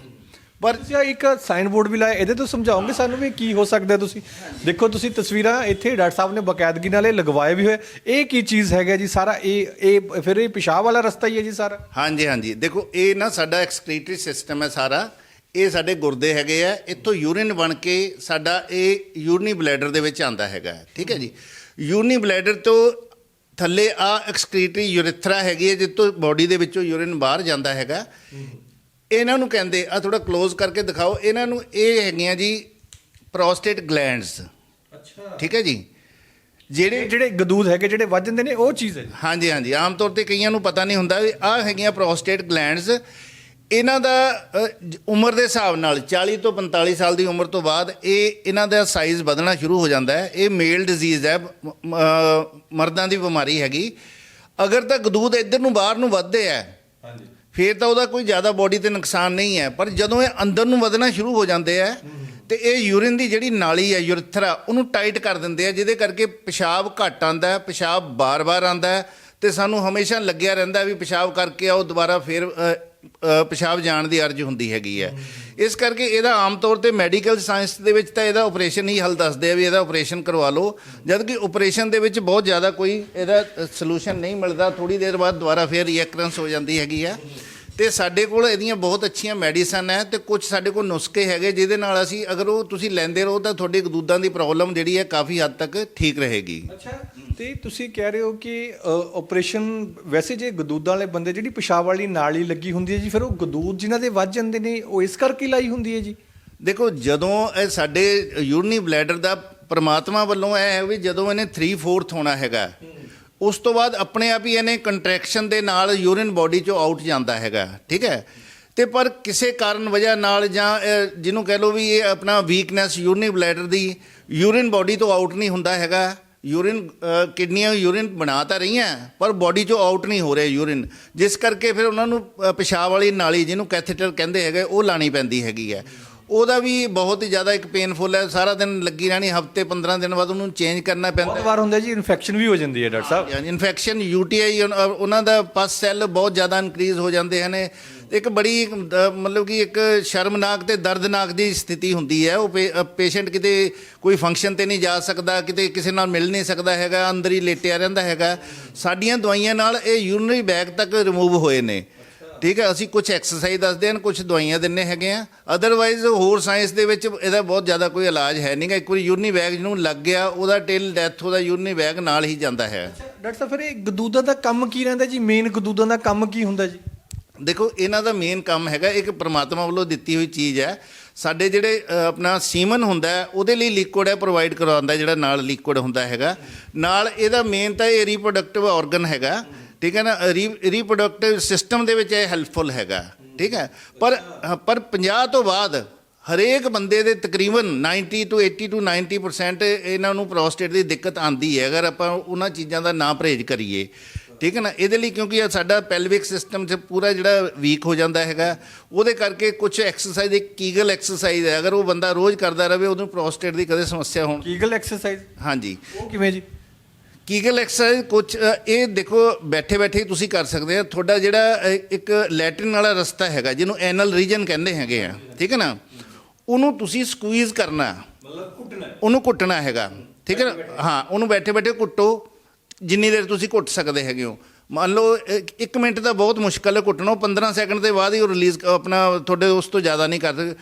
ਪਰ ਤੁਸੀਂ ਆਹ ਇੱਕ ਸਾਈਨ ਬੋਰਡ ਵੀ ਲਾਇਆ ਇਹਦੇ ਤੋਂ ਸਮਝਾਓਗੇ ਸਾਨੂੰ ਵੀ ਕੀ ਹੋ ਸਕਦਾ ਤੁਸੀਂ? ਦੇਖੋ ਤੁਸੀਂ ਤਸਵੀਰਾਂ ਇੱਥੇ ਡਾਕਟਰ ਸਾਹਿਬ ਨੇ ਬਕਾਇਦਗੀ ਨਾਲ ਇਹ ਲਗਵਾਏ ਵੀ ਹੋਏ। ਇਹ ਕੀ ਚੀਜ਼ ਹੈਗਾ ਜੀ ਸਾਰਾ? ਇਹ ਇਹ ਫਿਰ ਇਹ ਪਿਸ਼ਾਬ ਵਾਲਾ ਰਸਤਾ ਹੀ ਹੈ ਜੀ ਸਾਰਾ? ਹਾਂਜੀ ਹਾਂਜੀ। ਦੇਖੋ ਇਹ ਨਾ ਸਾਡਾ ਐਕਸਕ੍ਰੀਟਰੀ ਸਿਸਟਮ ਹੈ ਸਾਰਾ। ਇਹ ਸਾਡੇ ਗੁਰਦੇ ਹੈਗੇ ਆ। ਇੱਥੋਂ ਯੂਰਿਨ ਬਣ ਕੇ ਸਾਡਾ ਇਹ ਯੂਰਨੀ ਬਲੈਡਰ ਦੇ ਵਿੱਚ ਆਂਦਾ ਹੈਗਾ ਠੀਕ ਹੈ ਜੀ? ਯੂਰਨੀ ਬਲੈਡਰ ਤੋਂ ਥੱਲੇ ਆ ਐਕਸਕ੍ਰੀਟਰੀ ਯੂਰੇਥਰਾ ਹੈਗੀ ਹੈ ਜਿੱਤੋਂ ਬਾਡੀ ਦੇ ਵਿੱਚੋਂ ਯੂਰਿਨ ਬਾਹਰ ਜਾਂਦਾ ਹੈਗਾ। ਇਹਨਾਂ ਨੂੰ ਕਹਿੰਦੇ ਆ ਥੋੜਾ ক্লোਜ਼ ਕਰਕੇ ਦਿਖਾਓ ਇਹਨਾਂ ਨੂੰ ਇਹ ਹੈਗੀਆਂ ਜੀ ਪ੍ਰੋਸਟੇਟ ਗਲੈਂਡਸ ਅੱਛਾ। ਠੀਕ ਹੈ ਜੀ? ਜਿਹੜੇ ਜਿਹੜੇ ਗਦੂਦ ਹੈਗੇ ਜਿਹੜੇ ਵੱਜ ਜਾਂਦੇ ਨੇ ਉਹ ਚੀਜ਼ ਹੈ। ਹਾਂਜੀ ਹਾਂਜੀ। ਆਮ ਤੌਰ ਤੇ ਕਈਆਂ ਨੂੰ ਪਤਾ ਨਹੀਂ ਹੁੰਦਾ ਵੀ ਆਹ ਹੈਗੀਆਂ ਪ੍ਰੋਸਟੇਟ ਗਲੈਂਡਸ ਇਹਨਾਂ ਦਾ ਉਮਰ ਦੇ ਹਿਸਾਬ ਨਾਲ 40 ਤੋਂ 45 ਸਾਲ ਦੀ ਉਮਰ ਤੋਂ ਬਾਅਦ ਇਹ ਇਹਨਾਂ ਦਾ ਸਾਈਜ਼ ਵਧਣਾ ਸ਼ੁਰੂ ਹੋ ਜਾਂਦਾ ਹੈ। ਇਹ ਮੇਲ ਡਿਜ਼ੀਜ਼ ਹੈ। ਮਰਦਾਂ ਦੀ ਬਿਮਾਰੀ ਹੈਗੀ। ਅਗਰ ਤਾਂ ਗਦੂਦ ਇੱਧਰ ਨੂੰ ਬਾਹਰ ਨੂੰ ਵੱਧਦੇ ਆ ਹਾਂਜੀ। ਫਿਰ ਤਾਂ ਉਹਦਾ ਕੋਈ ਜ਼ਿਆਦਾ ਬੋਡੀ ਤੇ ਨੁਕਸਾਨ ਨਹੀਂ ਹੈ। ਪਰ ਜਦੋਂ ਇਹ ਅੰਦਰ ਨੂੰ ਵਧਣਾ ਸ਼ੁਰੂ ਹੋ ਜਾਂਦੇ ਆ, ਤੇ ਇਹ ਯੂਰਿਨ ਦੀ ਜਿਹੜੀ ਨਾਲੀ ਹੈ ਯੂਰਥਰਾ ਉਹਨੂੰ ਟਾਈਟ ਕਰ ਦਿੰਦੇ ਆ, ਜਿਹਦੇ ਕਰਕੇ ਪਿਸ਼ਾਬ ਘੱਟ ਆਂਦਾ ਹੈ, ਪਿਸ਼ਾਬ ਬਾਰ-ਬਾਰ ਆਂਦਾ ਹੈ, ਤੇ ਸਾਨੂੰ ਹਮੇਸ਼ਾ ਲੱਗਿਆ ਰਹਿੰਦਾ ਵੀ ਪਿਸ਼ਾਬ ਕਰਕੇ ਆਓ, ਦੁਬਾਰਾ ਫਿਰ ਪਿਸ਼ਾਬ ਜਾਣ ਦੀ ਅਰਜ਼ ਹੁੰਦੀ ਹੈਗੀ ਹੈ। ਇਸ ਕਰਕੇ ਇਹਦਾ ਆਮ ਤੌਰ ਤੇ ਮੈਡੀਕਲ ਸਾਇੰਸ ਦੇ ਵਿੱਚ ਤਾਂ ਇਹਦਾ ਆਪਰੇਸ਼ਨ ਹੀ ਹੱਲ ਦੱਸਦੇ ਆ ਵੀ ਇਹਦਾ ਆਪਰੇਸ਼ਨ ਕਰਵਾ ਲਓ। ਜਦ ਕਿ ਆਪਰੇਸ਼ਨ ਦੇ ਵਿੱਚ ਬਹੁਤ ਜ਼ਿਆਦਾ ਕੋਈ ਇਹਦਾ ਸੋਲੂਸ਼ਨ ਨਹੀਂ ਮਿਲਦਾ। ਥੋੜੀ ਦੇਰ ਬਾਅਦ ਦੁਬਾਰਾ ਫਿਰ ਰੀਐਕਰੈਂਸ ਹੋ ਜਾਂਦੀ ਹੈਗੀ ਹੈ। ਤੇ ਸਾਡੇ ਕੋਲ ਇਹਦੀਆਂ ਬਹੁਤ ਅੱਛੀਆਂ ਮੈਡੀਸਨ ਹੈ ਤੇ ਕੁਝ ਸਾਡੇ ਕੋਲ ਨੁਸਖੇ ਹੈਗੇ ਜਿਹਦੇ ਨਾਲ ਅਸੀਂ ਅਗਰ ਉਹ ਤੁਸੀਂ ਲੈਂਦੇ ਰਹੋ ਤਾਂ ਤੁਹਾਡੀ ਗਦੂਦਾਂ ਦੀ ਪ੍ਰੋਬਲਮ ਜਿਹੜੀ ਹੈ ਕਾਫੀ ਹੱਦ ਤੱਕ ਠੀਕ ਰਹੇਗੀ। ਅੱਛਾ ਤੇ ਤੁਸੀਂ ਕਹਿ ਰਹੇ ਹੋ ਕਿ ਆਪਰੇਸ਼ਨ ਵੈਸੇ ਜੇ ਗਦੂਦਾਂ ਵਾਲੇ ਬੰਦੇ ਜਿਹੜੀ ਪਿਸ਼ਾਬ ਵਾਲੀ ਨਾਲੀ ਲੱਗੀ ਹੁੰਦੀ ਹੈ ਜੀ ਫਿਰ ਉਹ ਗਦੂਦ ਜਿਨ੍ਹਾਂ ਦੇ ਵੱਜ ਜਾਂਦੇ ਨੇ ਉਹ ਇਸ ਕਰਕੇ ਲਾਈ ਹੁੰਦੀ ਹੈ ਜੀ? ਦੇਖੋ ਜਦੋਂ ਇਹ ਸਾਡੇ ਯੂਰਨੀ ਬਲੈਡਰ ਦਾ ਪ੍ਰਮਾਤਮਾ ਵੱਲੋਂ ਇਹ ਹੈ ਵੀ ਜਦੋਂ ਇਹਨੇ 3/4 ਹੋਣਾ ਹੈਗਾ ਉਸ ਤੋਂ ਬਾਅਦ ਆਪਣੇ ਆਪ ਹੀ ਇਹਨੇ ਕੰਟਰੈਕਸ਼ਨ ਦੇ ਨਾਲ ਯੂਰਿਨ ਬਾਡੀ ਚੋਂ ਆਊਟ ਜਾਂਦਾ ਹੈਗਾ ਠੀਕ ਹੈ? ਤੇ ਪਰ ਕਿਸੇ ਕਾਰਨ ਵਜ੍ਹਾ ਨਾਲ ਜਾਂ ਜਿਹਨੂੰ ਕਹਿ ਲਓ ਵੀ ਇਹ ਆਪਣਾ ਵੀਕਨੈਸ ਯੂਰਨੀ ਬਲੈਡਰ ਦੀ ਯੂਰਿਨ ਬਾਡੀ ਤੋਂ ਆਊਟ ਨਹੀਂ ਹੁੰਦਾ ਹੈਗਾ ਯੂਰਿਨ ਕਿਡਨੀਆਂ ਯੂਰਿਨ ਬਣਾ ਤਾਂ ਰਹੀਆਂ ਪਰ ਬਾਡੀ ਚੋਂ ਆਊਟ ਨਹੀਂ ਹੋ ਰਿਹਾ ਯੂਰਿਨ। ਜਿਸ ਕਰਕੇ ਫਿਰ ਉਹਨਾਂ ਨੂੰ ਅ, ਪਿਸ਼ਾਬ ਵਾਲੀ ਨਾਲੀ ਜਿਹਨੂੰ ਕੈਥੇਟਰ ਕਹਿੰਦੇ ਹੈਗੇ ਉਹ ਲਾਣੀ ਪੈਂਦੀ ਹੈਗੀ ਹੈ। ਉਹਦਾ ਵੀ ਬਹੁਤ ਹੀ ਜ਼ਿਆਦਾ ਇੱਕ ਪੇਨਫੁਲ ਹੈ। ਸਾਰਾ ਦਿਨ ਲੱਗੀ ਰਹਿਣੀ ਹਫ਼ਤੇ 15 ਦਿਨ ਬਾਅਦ ਉਹਨੂੰ ਚੇਂਜ ਕਰਨਾ ਪੈਂਦਾ ਬਹੁਤ ਵਾਰ ਹੁੰਦਾ ਜੀ ਇਨਫੈਕਸ਼ਨ ਵੀ ਹੋ ਜਾਂਦੀ ਹੈ ਡਾਕਟਰ ਸਾਹਿਬ। ਇਨਫੈਕਸ਼ਨ ਯੂਟੀਆਈ ਉਹਨਾਂ ਦਾ ਪਸ ਸੈੱਲ ਬਹੁਤ ਜ਼ਿਆਦਾ ਇਨਕਰੀਜ਼ ਹੋ ਜਾਂਦੇ ਹਨ। ਇੱਕ ਬੜੀ ਅ, ਮਤਲਬ ਕਿ ਇੱਕ ਸ਼ਰਮਨਾਕ ਤੇ ਦਰਦਨਾਕ ਦੀ ਸਥਿਤੀ ਹੁੰਦੀ ਹੈ। ਉਹ ਪੇਸ਼ੈਂਟ ਕਿਤੇ ਕੋਈ ਫੰਕਸ਼ਨ ਤੇ ਨਹੀਂ ਜਾ ਸਕਦਾ ਕਿਤੇ ਕਿਸੇ ਨਾਲ ਮਿਲ ਨਹੀਂ ਸਕਦਾ ਹੈਗਾ ਅੰਦਰ ਹੀ ਲੇਟਿਆ ਰਹਿੰਦਾ ਹੈਗਾ। ਸਾਡੀਆਂ ਦਵਾਈਆਂ ਨਾਲ ਇਹ ਯੂਰਿਨਰੀ ਬੈਗ ਤੱਕ ਰਿਮੂਵ ਹੋਏ ਨੇ। ਠੀਕ ਹੈ ਅਸੀਂ ਕੁਝ ਐਕਸਰਸਾਈਜ਼ ਦੱਸਦੇ ਹਾਂ ਕੁਝ ਦਵਾਈਆਂ ਦਿੰਨੇ ਹੈਗੇ ਆ ਅਦਰਵਾਈਜ਼ ਹੋਰ ਸਾਇੰਸ ਦੇ ਵਿੱਚ ਇਹਦਾ ਬਹੁਤ ਜ਼ਿਆਦਾ ਕੋਈ ਇਲਾਜ ਹੈ ਨਹੀਂਗਾ ਇੱਕ ਵਾਰੀ ਯੂਰਨੀ ਬੈਗ ਜਿਹਨੂੰ ਲੱਗ ਗਿਆ ਉਹਦਾ ਟਿਲ ਡੈਥ ਉਹਦਾ ਯੂਰਨੀ ਬੈਗ ਨਾਲ ਹੀ ਜਾਂਦਾ ਹੈ। ਡਾਕਟਰ ਸਾਹਿਬ ਫਿਰ ਇਹ ਗਦੂਦਾਂ ਦਾ ਕੰਮ ਕੀ ਰਹਿੰਦਾ ਜੀ? ਮੇਨ ਗਦੂਦਾਂ ਦਾ ਕੰਮ ਕੀ ਹੁੰਦਾ ਜੀ? ਦੇਖੋ ਇਹਨਾਂ ਦਾ ਮੇਨ ਕੰਮ ਹੈਗਾ ਇੱਕ ਪ੍ਰਮਾਤਮਾ ਵੱਲੋਂ ਦਿੱਤੀ ਹੋਈ ਚੀਜ਼ ਹੈ। ਸਾਡੇ ਜਿਹੜੇ ਆਪਣਾ ਸੀਮਨ ਹੁੰਦਾ ਉਹਦੇ ਲਈ ਲਿਕੁਇਡ ਹੈ ਪ੍ਰੋਵਾਈਡ ਕਰਵਾਉਂਦਾ ਜਿਹੜਾ ਨਾਲ ਲਿਕੁਇਡ ਹੁੰਦਾ ਹੈਗਾ। ਨਾਲ ਇਹਦਾ ਮੇਨ ਤਾਂ ਇਹ ਰੀਪਰੋਡਕਟਿਵ ਆਰਗਨ ਹੈਗਾ। ਠੀਕ ਹੈ ਨਾ? ਰੀਪਰੋਡਕਟਿਵ ਸਿਸਟਮ ਦੇ ਵਿੱਚ ਇਹ ਹੈਲਪਫੁਲ ਹੈਗਾ। ਠੀਕ ਹੈ? ਪਰ ਪਰ 50 ਤੋਂ ਬਾਅਦ ਹਰੇਕ ਬੰਦੇ ਦੇ ਤਕਰੀਬਨ 90 ਤੋਂ 80 ਤੋਂ 90% ਇਹਨਾਂ ਨੂੰ ਪ੍ਰੋਸਟੇਟ ਦੀ ਦਿੱਕਤ ਆਂਦੀ ਹੈ। ਅਗਰ ਆਪਾਂ ਉਹਨਾਂ ਚੀਜ਼ਾਂ ਦਾ ਨਾ ਪਰਹੇਜ਼ ਕਰੀਏ। ਠੀਕ ਹੈ ਨਾ? ਇਹਦੇ ਲਈ ਕਿਉਂਕਿ ਸਾਡਾ ਪੈਲਵਿਕ ਸਿਸਟਮ 'ਚ ਪੂਰਾ ਜਿਹੜਾ ਵੀਕ ਹੋ ਜਾਂਦਾ ਹੈਗਾ। ਉਹਦੇ ਕਰਕੇ ਕੁਝ ਐਕਸਰਸਾਈਜ਼ ਇੱਕ ਕੀਗਲ ਐਕਸਰਸਾਈਜ਼ ਹੈ। ਅਗਰ ਉਹ ਬੰਦਾ ਰੋਜ਼ ਕਰਦਾ ਰਹੇ ਉਹਨੂੰ ਪ੍ਰੋਸਟੇਟ ਦੀ ਕਦੇ ਸਮੱਸਿਆ ਹੋਣ ਕੀਗਲ ਐਕਸਰਸਾਈਜ਼ ਹਾਂਜੀ। ਉਹ ਕਿਵੇਂ ਜੀ? ਕੀਗਲ ਐਕਸਰਸਾਈਜ਼ ਕੁਝ ਇਹ ਦੇਖੋ ਬੈਠੇ ਬੈਠੇ ਤੁਸੀਂ ਕਰ ਸਕਦੇ ਆ। ਤੁਹਾਡਾ ਜਿਹੜਾ ਇੱਕ ਲੈਟਰਿਨ ਵਾਲਾ ਰਸਤਾ ਹੈਗਾ ਜਿਹਨੂੰ ਐਨਲ ਰੀਜਨ ਕਹਿੰਦੇ ਹੈਗੇ ਆ ਠੀਕ ਹੈ ਨਾ? ਉਹਨੂੰ ਤੁਸੀਂ ਸਕੁਈਜ਼ ਕਰਨਾ। ਮਤਲਬ ਘੁੱਟਣਾ ਉਹਨੂੰ ਕੁੱਟਣਾ ਹੈਗਾ ਠੀਕ ਹੈ ਨਾ? ਹਾਂ ਉਹਨੂੰ ਬੈਠੇ ਬੈਠੇ ਕੁੱਟੋ ਜਿੰਨੀ ਦੇਰ ਤੁਸੀਂ ਕੁੱਟ ਸਕਦੇ ਹੈਗੇ ਹੋ। ਮੰਨ ਲਓ 1 ਮਿੰਟ ਤਾਂ ਬਹੁਤ ਮੁਸ਼ਕਲ ਹੈ ਕੁੱਟਣਾ ਉਹ 15 ਸੈਕਿੰਡ ਦੇ ਬਾਅਦ ਹੀ ਉਹ ਰਿਲੀਜ਼ ਆਪਣਾ ਤੁਹਾਡੇ ਉਸ ਤੋਂ ਜ਼ਿਆਦਾ ਨਹੀਂ ਕਰ ਸਕਦੇ।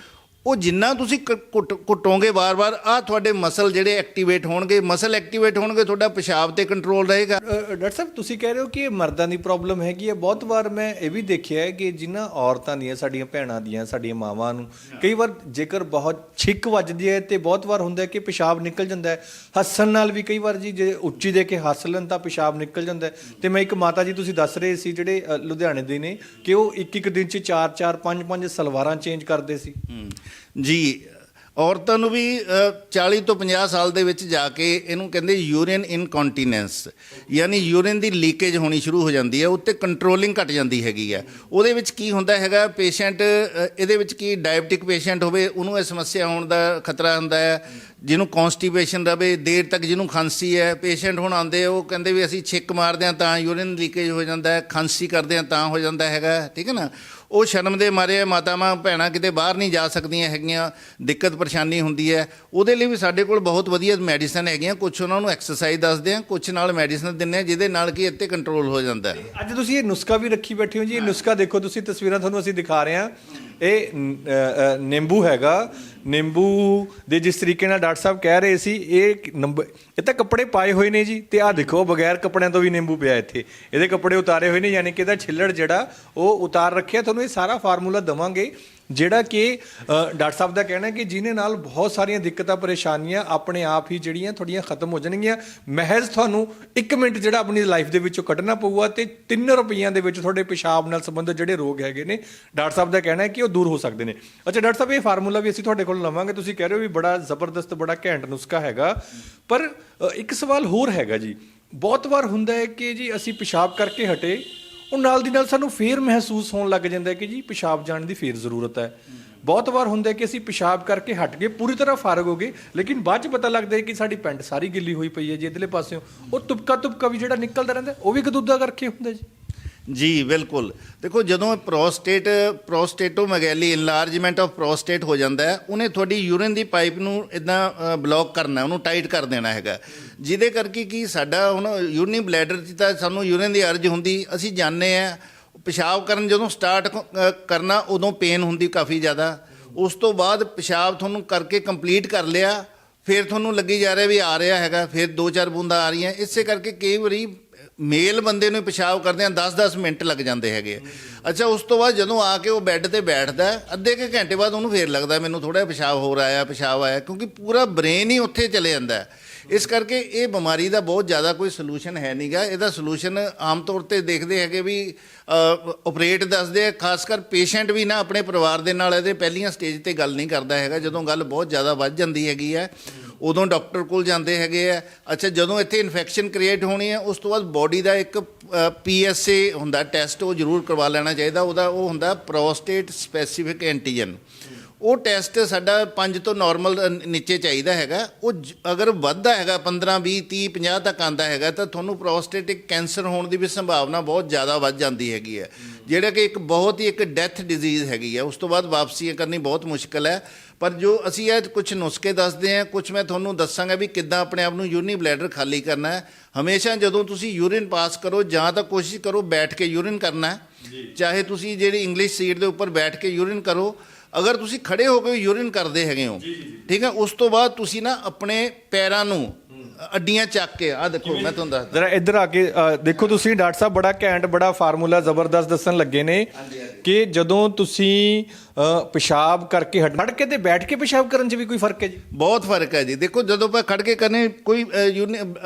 ਉਹ ਜਿੰਨਾ ਤੁਸੀਂ ਕ- ਕੁੱਟ ਕੁੱਟੋਗੇ ਵਾਰ-ਵਾਰ ਆ ਤੁਹਾਡੇ ਮਸਲ ਜਿਹੜੇ ਐਕਟੀਵੇਟ ਹੋਣਗੇ ਮਸਲ ਐਕਟੀਵੇਟ ਹੋਣਗੇ ਤੁਹਾਡਾ ਪਿਸ਼ਾਬ ਤੇ ਕੰਟਰੋਲ ਰਹੇਗਾ। ਡਾਕਟਰ ਸਾਹਿਬ ਤੁਸੀਂ ਕਹਿ ਰਹੇ ਹੋ ਕਿ ਇਹ ਮਰਦਾਂ ਦੀ ਪ੍ਰੋਬਲਮ ਹੈਗੀ ਹੈ। ਬਹੁਤ ਵਾਰ ਮੈਂ ਇਹ ਵੀ ਦੇਖਿਆ ਹੈ ਕਿ ਜਿਨ੍ਹਾਂ ਔਰਤਾਂ ਦੀਆਂ ਸਾਡੀਆਂ ਭੈਣਾਂ ਦੀਆਂ ਸਾਡੀਆਂ ਮਾਵਾਂ ਨੂੰ ਕਈ ਵਾਰ ਜੇਕਰ ਬਹੁਤ ਛਿੱਕ ਵੱਜਦੀ ਹੈ ਤੇ ਬਹੁਤ ਵਾਰ ਹੁੰਦਾ ਹੈ ਕਿ ਪਿਸ਼ਾਬ ਨਿਕਲ ਜਾਂਦਾ ਹੈ। ਹੱਸਣ ਨਾਲ ਵੀ ਕਈ ਵਾਰ ਜੀ ਜੇ ਉੱਚੀ ਦੇ ਕੇ ਹੱਸ ਲੈਣ ਤਾਂ ਪਿਸ਼ਾਬ ਨਿਕਲ ਜਾਂਦਾ ਹੈ। ਤੇ ਮੈਂ ਇੱਕ ਮਾਤਾ ਜੀ ਤੁਸੀਂ ਦੱਸ ਰਹੇ ਸੀ ਜਿਹੜੇ ਲੁਧਿਆਣੇ ਦੇ ਨੇ ਕਿ ਉਹ ਇੱਕ ਇੱਕ ਦਿਨ 'ਚ ਚਾਰ ਚਾਰ ਪੰਜ ਪੰਜ ਸਲਵਾਰਾਂ ਚੇਂਜ ਕਰਦੇ ਸੀ। ਜੀ ਔਰਤਾਂ ਨੂੰ ਵੀ ਅ, 40 ਤੋਂ 50 ਸਾਲ ਦੇ ਵਿੱਚ ਜਾ ਕੇ ਇਹਨੂੰ ਕਹਿੰਦੇ ਯੂਰੀਨ ਇਨਕੌਂਟੀਨੈਂਸ ਯਾਨੀ ਯੂਰੀਨ ਦੀ ਲੀਕੇਜ ਹੋਣੀ ਸ਼ੁਰੂ ਹੋ ਜਾਂਦੀ ਹੈ ਉੱਤੇ ਕੰਟਰੋਲਿੰਗ ਘਟ ਜਾਂਦੀ ਹੈਗੀ ਹੈ। ਉਹਦੇ ਵਿੱਚ ਕੀ ਹੁੰਦਾ ਹੈਗਾ ਪੇਸ਼ੈਂਟ ਇਹਦੇ ਵਿੱਚ ਕੀ ਡਾਇਬਟਿਕ ਪੇਸ਼ੈਂਟ ਹੋਵੇ ਉਹਨੂੰ ਇਹ ਸਮੱਸਿਆ ਹੋਣ ਦਾ ਖਤਰਾ ਹੁੰਦਾ ਹੈ ਜਿਹਨੂੰ ਕਨਸਟੀਪੇਸ਼ਨ ਰਵੇ ਦੇਰ ਤੱਕ ਜਿਹਨੂੰ ਖਾਂਸੀ ਹੈ ਪੇਸ਼ੈਂਟ ਹੁਣ ਆਉਂਦੇ ਆ, ਉਹ ਕਹਿੰਦੇ ਵੀ ਅਸੀਂ ਛਿੱਕ ਮਾਰਦੇ ਹਾਂ ਤਾਂ ਯੂਰਿਨ ਲੀਕੇਜ ਹੋ ਜਾਂਦਾ ਹੈ ਖਾਂਸੀ ਕਰਦੇ ਹਾਂ ਤਾਂ ਹੋ ਜਾਂਦਾ ਹੈਗਾ ਠੀਕ ਹੈ ਨਾ? ਉਹ ਸ਼ਰਮ ਦੇ ਮਾਰੇ ਮਾਤਾਵਾਂ, ਭੈਣਾਂ ਕਿਤੇ ਬਾਹਰ ਨਹੀਂ ਜਾ ਸਕਦੀਆਂ ਹੈਗੀਆਂ, ਦਿੱਕਤ ਪਰੇਸ਼ਾਨੀ ਹੁੰਦੀ ਹੈ। ਉਹਦੇ ਲਈ ਵੀ ਸਾਡੇ ਕੋਲ ਬਹੁਤ ਵਧੀਆ ਮੈਡੀਸਨ ਹੈਗੀਆਂ ਕੁਝ ਉਹਨਾਂ ਨੂੰ ਐਕਸਰਸਾਈਜ਼ ਦੱਸਦੇ ਹਾਂ ਕੁਝ ਨਾਲ ਮੈਡੀਸਨ ਦਿੰਦੇ ਹਾਂ ਜਿਹਦੇ ਨਾਲ ਕਿ ਇੱਥੇ ਕੰਟਰੋਲ ਹੋ ਜਾਂਦਾ ਹੈ। ਅੱਜ ਤੁਸੀਂ ਇਹ ਨੁਸਖਾ ਵੀ ਰੱਖੀ ਬੈਠੇ ਹੋ ਜੀ, ਇਹ ਨੁਸਖਾ ਦੇਖੋ ਤੁਸੀਂ, ਤਸਵੀਰਾਂ ਤੁਹਾਨੂੰ ਅਸੀਂ ਦਿਖਾ ਰਹੇ ਹਾਂ। ਇਹ ਨਿੰਬੂ ਹੈਗਾ ਨਿੰਬੂ ਦੇ ਜਿਸ ਤਰੀਕੇ ਨਾਲ ਡਾਕਟਰ ਸਾਹਿਬ ਕਹਿ ਰਹੇ ਸੀ, ਇਹ ਨੰਬਰ ਇਹ ਤਾਂ ਕੱਪੜੇ ਪਾਏ ਹੋਏ ਨੇ ਜੀ, ਤੇ ਆਹ ਦੇਖੋ ਬਗੈਰ ਕੱਪੜਿਆਂ ਤੋਂ ਵੀ ਨਿੰਬੂ ਪਿਆ ਇੱਥੇ। ਇਹਦੇ ਕੱਪੜੇ ਉਤਾਰੇ ਹੋਏ ਨੇ, ਯਾਨੀ ਕਿ ਇਹਦਾ ਛਿੱਲੜ ਜਿਹੜਾ, ਉਹ ਉਤਾਰ ਰੱਖਿਆ। ਤੁਹਾਨੂੰ ਇਹ ਸਾਰਾ ਫਾਰਮੂਲਾ ਦਵਾਂਗੇ, ਜਿਹੜਾ ਕਿ ਡਾਕਟਰ ਸਾਹਿਬ ਦਾ ਕਹਿਣਾ ਹੈ ਕਿ ਜਿਹਨੇ ਨਾਲ ਬਹੁਤ ਸਾਰੀਆਂ ਦਿੱਕਤਾਂ, ਪਰੇਸ਼ਾਨੀਆਂ ਆਪਣੇ ਆਪ ਹੀ ਜਿਹੜੀਆਂ ਤੁਹਾਡੀਆਂ ਖਤਮ ਹੋ ਜਾਣਗੀਆਂ। ਮਹਿਜ਼ ਤੁਹਾਨੂੰ 1 ਮਿੰਟ ਜਿਹੜਾ ਆਪਣੀ ਲਾਈਫ ਦੇ ਵਿੱਚੋਂ ਕੱਢਣਾ ਪਊਗਾ ਤੇ 3 ਰੁਪਈਆਂ ਦੇ ਵਿੱਚ ਤੁਹਾਡੇ ਪਿਸ਼ਾਬ ਨਾਲ ਸੰਬੰਧਿਤ ਜਿਹੜੇ ਰੋਗ ਹੈਗੇ ਨੇ, ਡਾਕਟਰ ਸਾਹਿਬ ਦਾ ਕਹਿਣਾ ਹੈ ਕਿ ਉਹ ਦੂਰ ਹੋ ਸਕਦੇ ਨੇ। ਅੱਛਾ, ਡਾਕਟਰ ਸਾਹਿਬ, ਇਹ ਫਾਰਮੂਲਾ ਵੀ ਅਸੀਂ ਤੁਹਾਡੇ ਕੋਲ ਲਵਾਂਗੇ। ਤੁਸੀਂ ਕਹਿ ਰਹੇ ਹੋ ਵੀ ਬੜਾ ਜ਼ਬਰਦਸਤ, ਬੜਾ ਘੈਂਟ ਨੁਸਖਾ ਹੈਗਾ। ਪਰ ਇੱਕ ਸਵਾਲ ਹੋਰ ਹੈਗਾ ਜੀ। ਬਹੁਤ ਵਾਰ ਹੁੰਦਾ ਹੈ ਕਿ ਜੀ ਅਸੀਂ ਪਿਸ਼ਾਬ ਕਰਕੇ ਹਟੇ, ਉਹ ਨਾਲ ਦੀ ਨਾਲ ਸਾਨੂੰ ਫੇਰ ਮਹਿਸੂਸ ਹੋਣ ਲੱਗ ਜਾਂਦਾ ਹੈ ਕਿ ਜੀ ਪਿਸ਼ਾਬ ਜਾਣ ਦੀ ਫੇਰ ਜ਼ਰੂਰਤ ਹੈ। ਬਹੁਤ ਵਾਰ ਹੁੰਦਾ ਹੈ ਕਿ ਅਸੀਂ ਪਿਸ਼ਾਬ ਕਰਕੇ ਹਟ ਗਏ, ਪੂਰੀ ਤਰ੍ਹਾਂ ਫਾਰਗ ਹੋ ਗਏ, ਲੇਕਿਨ ਬਾਅਦ ਚ ਪਤਾ ਲੱਗਦਾ ਹੈ ਕਿ ਸਾਡੀ ਪੈਂਟ ਸਾਰੀ ਗਿੱਲੀ ਹੋਈ ਪਈ ਹੈ, ਜੀ ਇਧਰਲੇ ਪਾਸਿਓਂ ਉਹ ਤੁਪਕਾ ਤੁਪਕਾ ਵੀ ਜਿਹੜਾ ਨਿਕਲਦਾ ਰਹਿੰਦਾ, ਉਹ ਵੀ ਗਦੂਦਾ ਕਰਕੇ ਹੁੰਦਾ ਜੀ। ਜੀ, ਬਿਲਕੁਲ। ਦੇਖੋ, ਜਦੋਂ prostate prostatomegaly enlargement of prostate ਹੋ ਜਾਂਦਾ ਹੈ, ਉਹਨੇ ਤੁਹਾਡੀ ਯੂਰਿਨ ਦੀ ਪਾਈਪ ਨੂੰ ਇਦਾਂ ਬਲੌਕ ਕਰਨਾ ਉਹਨੂੰ ਟਾਈਟ ਕਰ ਦੇਣਾ ਹੈਗਾ। ਜਿਹਦੇ ਕਰਕੇ ਕੀ ਸਾਡਾ ਹੁਣ ਯੂਰਿਨੀ ਬਲੈਡਰ 'ਚ ਤਾਂ ਸਾਨੂੰ ਯੂਰਿਨ ਦੀ ਅਰਜ ਹੁੰਦੀ, ਅਸੀਂ ਜਾਣਦੇ ਆ ਪਿਸ਼ਾਬ ਕਰਨ ਜਦੋਂ ਸਟਾਰਟ ਕਰਨਾ, ਉਦੋਂ ਪੇਨ ਹੁੰਦੀ ਕਾਫੀ ਜ਼ਿਆਦਾ। ਉਸ ਤੋਂ ਬਾਅਦ ਪਿਸ਼ਾਬ ਤੁਹਾਨੂੰ ਕਰਕੇ ਕੰਪਲੀਟ ਕਰ ਲਿਆ, ਫਿਰ ਤੁਹਾਨੂੰ ਲੱਗੀ ਜਾ ਰਿਹਾ ਵੀ ਆ ਰਿਹਾ ਹੈਗਾ, ਫਿਰ ਦੋ ਚਾਰ ਬੂੰਦਾਂ ਆ ਰਹੀਆਂ। ਇਸੇ ਕਰਕੇ ਕਈ ਵਾਰੀ ਮੇਲ ਬੰਦੇ ਨੂੰ ਪਿਸ਼ਾਬ ਕਰਦੇ ਆ 10-10 ਮਿੰਟ ਲੱਗ ਜਾਂਦੇ ਹੈਗੇ ਆ। ਅੱਛਾ, ਉਸ ਤੋਂ ਬਾਅਦ ਜਦੋਂ ਆ ਕੇ ਉਹ ਬੈੱਡ ਤੇ ਬੈਠਦਾ ਅੱਧੇ ਕੁ ਘੰਟੇ ਬਾਅਦ ਉਹਨੂੰ ਫੇਰ ਲੱਗਦਾ ਮੈਨੂੰ ਥੋੜਾ ਪਿਸ਼ਾਬ ਹੋਰ ਆਇਆ, ਪਿਸ਼ਾਬ ਆਇਆ, ਕਿਉਂਕਿ ਪੂਰਾ ਬ੍ਰੇਨ ਹੀ ਉੱਥੇ ਚਲੇ ਜਾਂਦਾ ਇਸ ਕਰਕੇ ਇਹ ਬਿਮਾਰੀ ਦਾ ਬਹੁਤ ਜ਼ਿਆਦਾ ਕੋਈ ਸੋਲੂਸ਼ਨ ਹੈ ਨਹੀਂਗਾ ਇਹਦਾ ਸੋਲੂਸ਼ਨ ਆਮ ਤੌਰ ਤੇ ਦੇਖਦੇ ਹੈਗੇ ਵੀ ਆਪਰੇਟ ਦੱਸਦੇ ਆ, ਖਾਸ ਕਰ ਪੇਸ਼ੈਂਟ ਵੀ ਨਾ ਆਪਣੇ ਪਰਿਵਾਰ ਦੇ ਨਾਲ ਇਹਦੇ ਪਹਿਲੀਆਂ ਸਟੇਜ ਤੇ ਗੱਲ ਨਹੀਂ ਕਰਦਾ ਹੈਗਾ, ਜਦੋਂ ਗੱਲ ਬਹੁਤ ਜ਼ਿਆਦਾ ਵੱਧ ਜਾਂਦੀ ਹੈਗੀ ਹੈ। ਉਦੋਂ ਡਾਕਟਰ ਕੋਲ ਜਾਂਦੇ ਹੈਗੇ ਆ। ਅੱਛਾ, ਜਦੋਂ ਇੱਥੇ ਇਨਫੈਕਸ਼ਨ ਕ੍ਰੀਏਟ ਹੋਣੀ ਹੈ ਉਸ ਤੋਂ ਬਾਅਦ ਬਾਡੀ ਦਾ ਇੱਕ ਪੀਐਸਏ ਹੁੰਦਾ ਟੈਸਟ ਉਹ ਜ਼ਰੂਰ ਕਰਵਾ ਲੈਣਾ ਚਾਹੀਦਾ। ਉਹਦਾ, ਉਹ ਹੁੰਦਾ ਪ੍ਰੋਸਟੇਟ ਸਪੈਸੀਫਿਕ ਐਂਟੀਜਨ ਉਹ ਟੈਸਟ ਸਾਡਾ 5 ਤੋਂ ਨਾਰਮਲ ਨੀਚੇ ਚਾਹੀਦਾ ਹੈਗਾ। ਉਹ ਅਗਰ ਵੱਧਦਾ ਹੈਗਾ 15 20 30 50 ਤੱਕ ਆਂਦਾ ਹੈਗਾ ਤਾਂ ਤੁਹਾਨੂੰ ਪ੍ਰੋਸਟੇਟਿਕ ਕੈਂਸਰ ਹੋਣ ਦੀ ਵੀ ਸੰਭਾਵਨਾ ਬਹੁਤ ਜ਼ਿਆਦਾ ਵੱਧ ਜਾਂਦੀ ਹੈਗੀ ਹੈ। ਜਿਹੜਾ ਕਿ ਇੱਕ ਬਹੁਤ ਹੀ ਇੱਕ ਡੈਥ ਡਿਜ਼ੀਜ਼ ਹੈਗੀ ਹੈ ਉਸ ਤੋਂ ਬਾਅਦ ਵਾਪਸੀ ਕਰਨੀ ਬਹੁਤ ਮੁਸ਼ਕਲ ਹੈ। ਪਰ ਜੋ ਅਸੀਂ ਇਹ ਕੁਝ ਨੁਸਖੇ ਦੱਸਦੇ ਹਾਂ ਕੁਝ ਮੈਂ ਤੁਹਾਨੂੰ ਦੱਸਾਂਗਾ ਵੀ ਕਿੱਦਾਂ ਆਪਣੇ ਆਪ ਨੂੰ ਯੂਰਿਨੀ ਬਲੈਡਰ ਖਾਲੀ ਕਰਨਾ ਹੈ। ਹਮੇਸ਼ਾ ਜਦੋਂ ਤੁਸੀਂ ਯੂਰਿਨ ਪਾਸ ਕਰੋ ਜਾਂ ਤਾਂ ਕੋਸ਼ਿਸ਼ ਕਰੋ ਬੈਠ ਕੇ ਯੂਰਿਨ ਕਰਨਾ ਹੈ। ਚਾਹੇ ਤੁਸੀਂ ਜਿਹੜੀ ਇੰਗਲਿਸ਼ ਸੀਟ ਦੇ ਉੱਪਰ ਬੈਠ ਕੇ ਯੂਰਿਨ ਕਰੋ ਅਗਰ ਤੁਸੀਂ ਖੜੇ ਹੋ ਕੇ ਯੂਰਿਨ ਕਰਦੇ ਹੈਗੇ ਹੋ ਠੀਕ ਹੈ ਉਸ ਤੋਂ ਬਾਅਦ ਤੁਸੀਂ ਨਾ ਆਪਣੇ ਪੈਰਾਂ ਨੂੰ ਅੱਡੀਆਂ ਚੱਕ ਕੇ ਆ ਦੇਖੋ ਮੈਂ ਤੁਹਾਨੂੰ ਦੱਸਦਾ। ਜਰਾ ਇੱਧਰ ਆ ਕੇ ਅ, ਦੇਖੋ ਤੁਸੀਂ ਡਾਕਟਰ ਸਾਹਿਬ ਬੜਾ ਘੈਂਟ ਬੜਾ ਫਾਰਮੂਲਾ ਜ਼ਬਰਦਸਤ ਦੱਸਣ ਲੱਗੇ ਨੇ ਕਿ ਜਦੋਂ ਤੁਸੀਂ ਅ, ਪਿਸ਼ਾਬ ਕਰਕੇ ਹਟ ਕੇ ਤੇ ਬੈਠ ਕੇ ਪਿਸ਼ਾਬ ਕਰਨ 'ਚ ਵੀ ਕੋਈ ਫ਼ਰਕ ਹੈ ਜੀ? ਬਹੁਤ ਫ਼ਰਕ ਹੈ ਜੀ। ਦੇਖੋ ਜਦੋਂ ਆਪਾਂ ਖੜ ਕੇ ਕਰਨੇ ਕੋਈ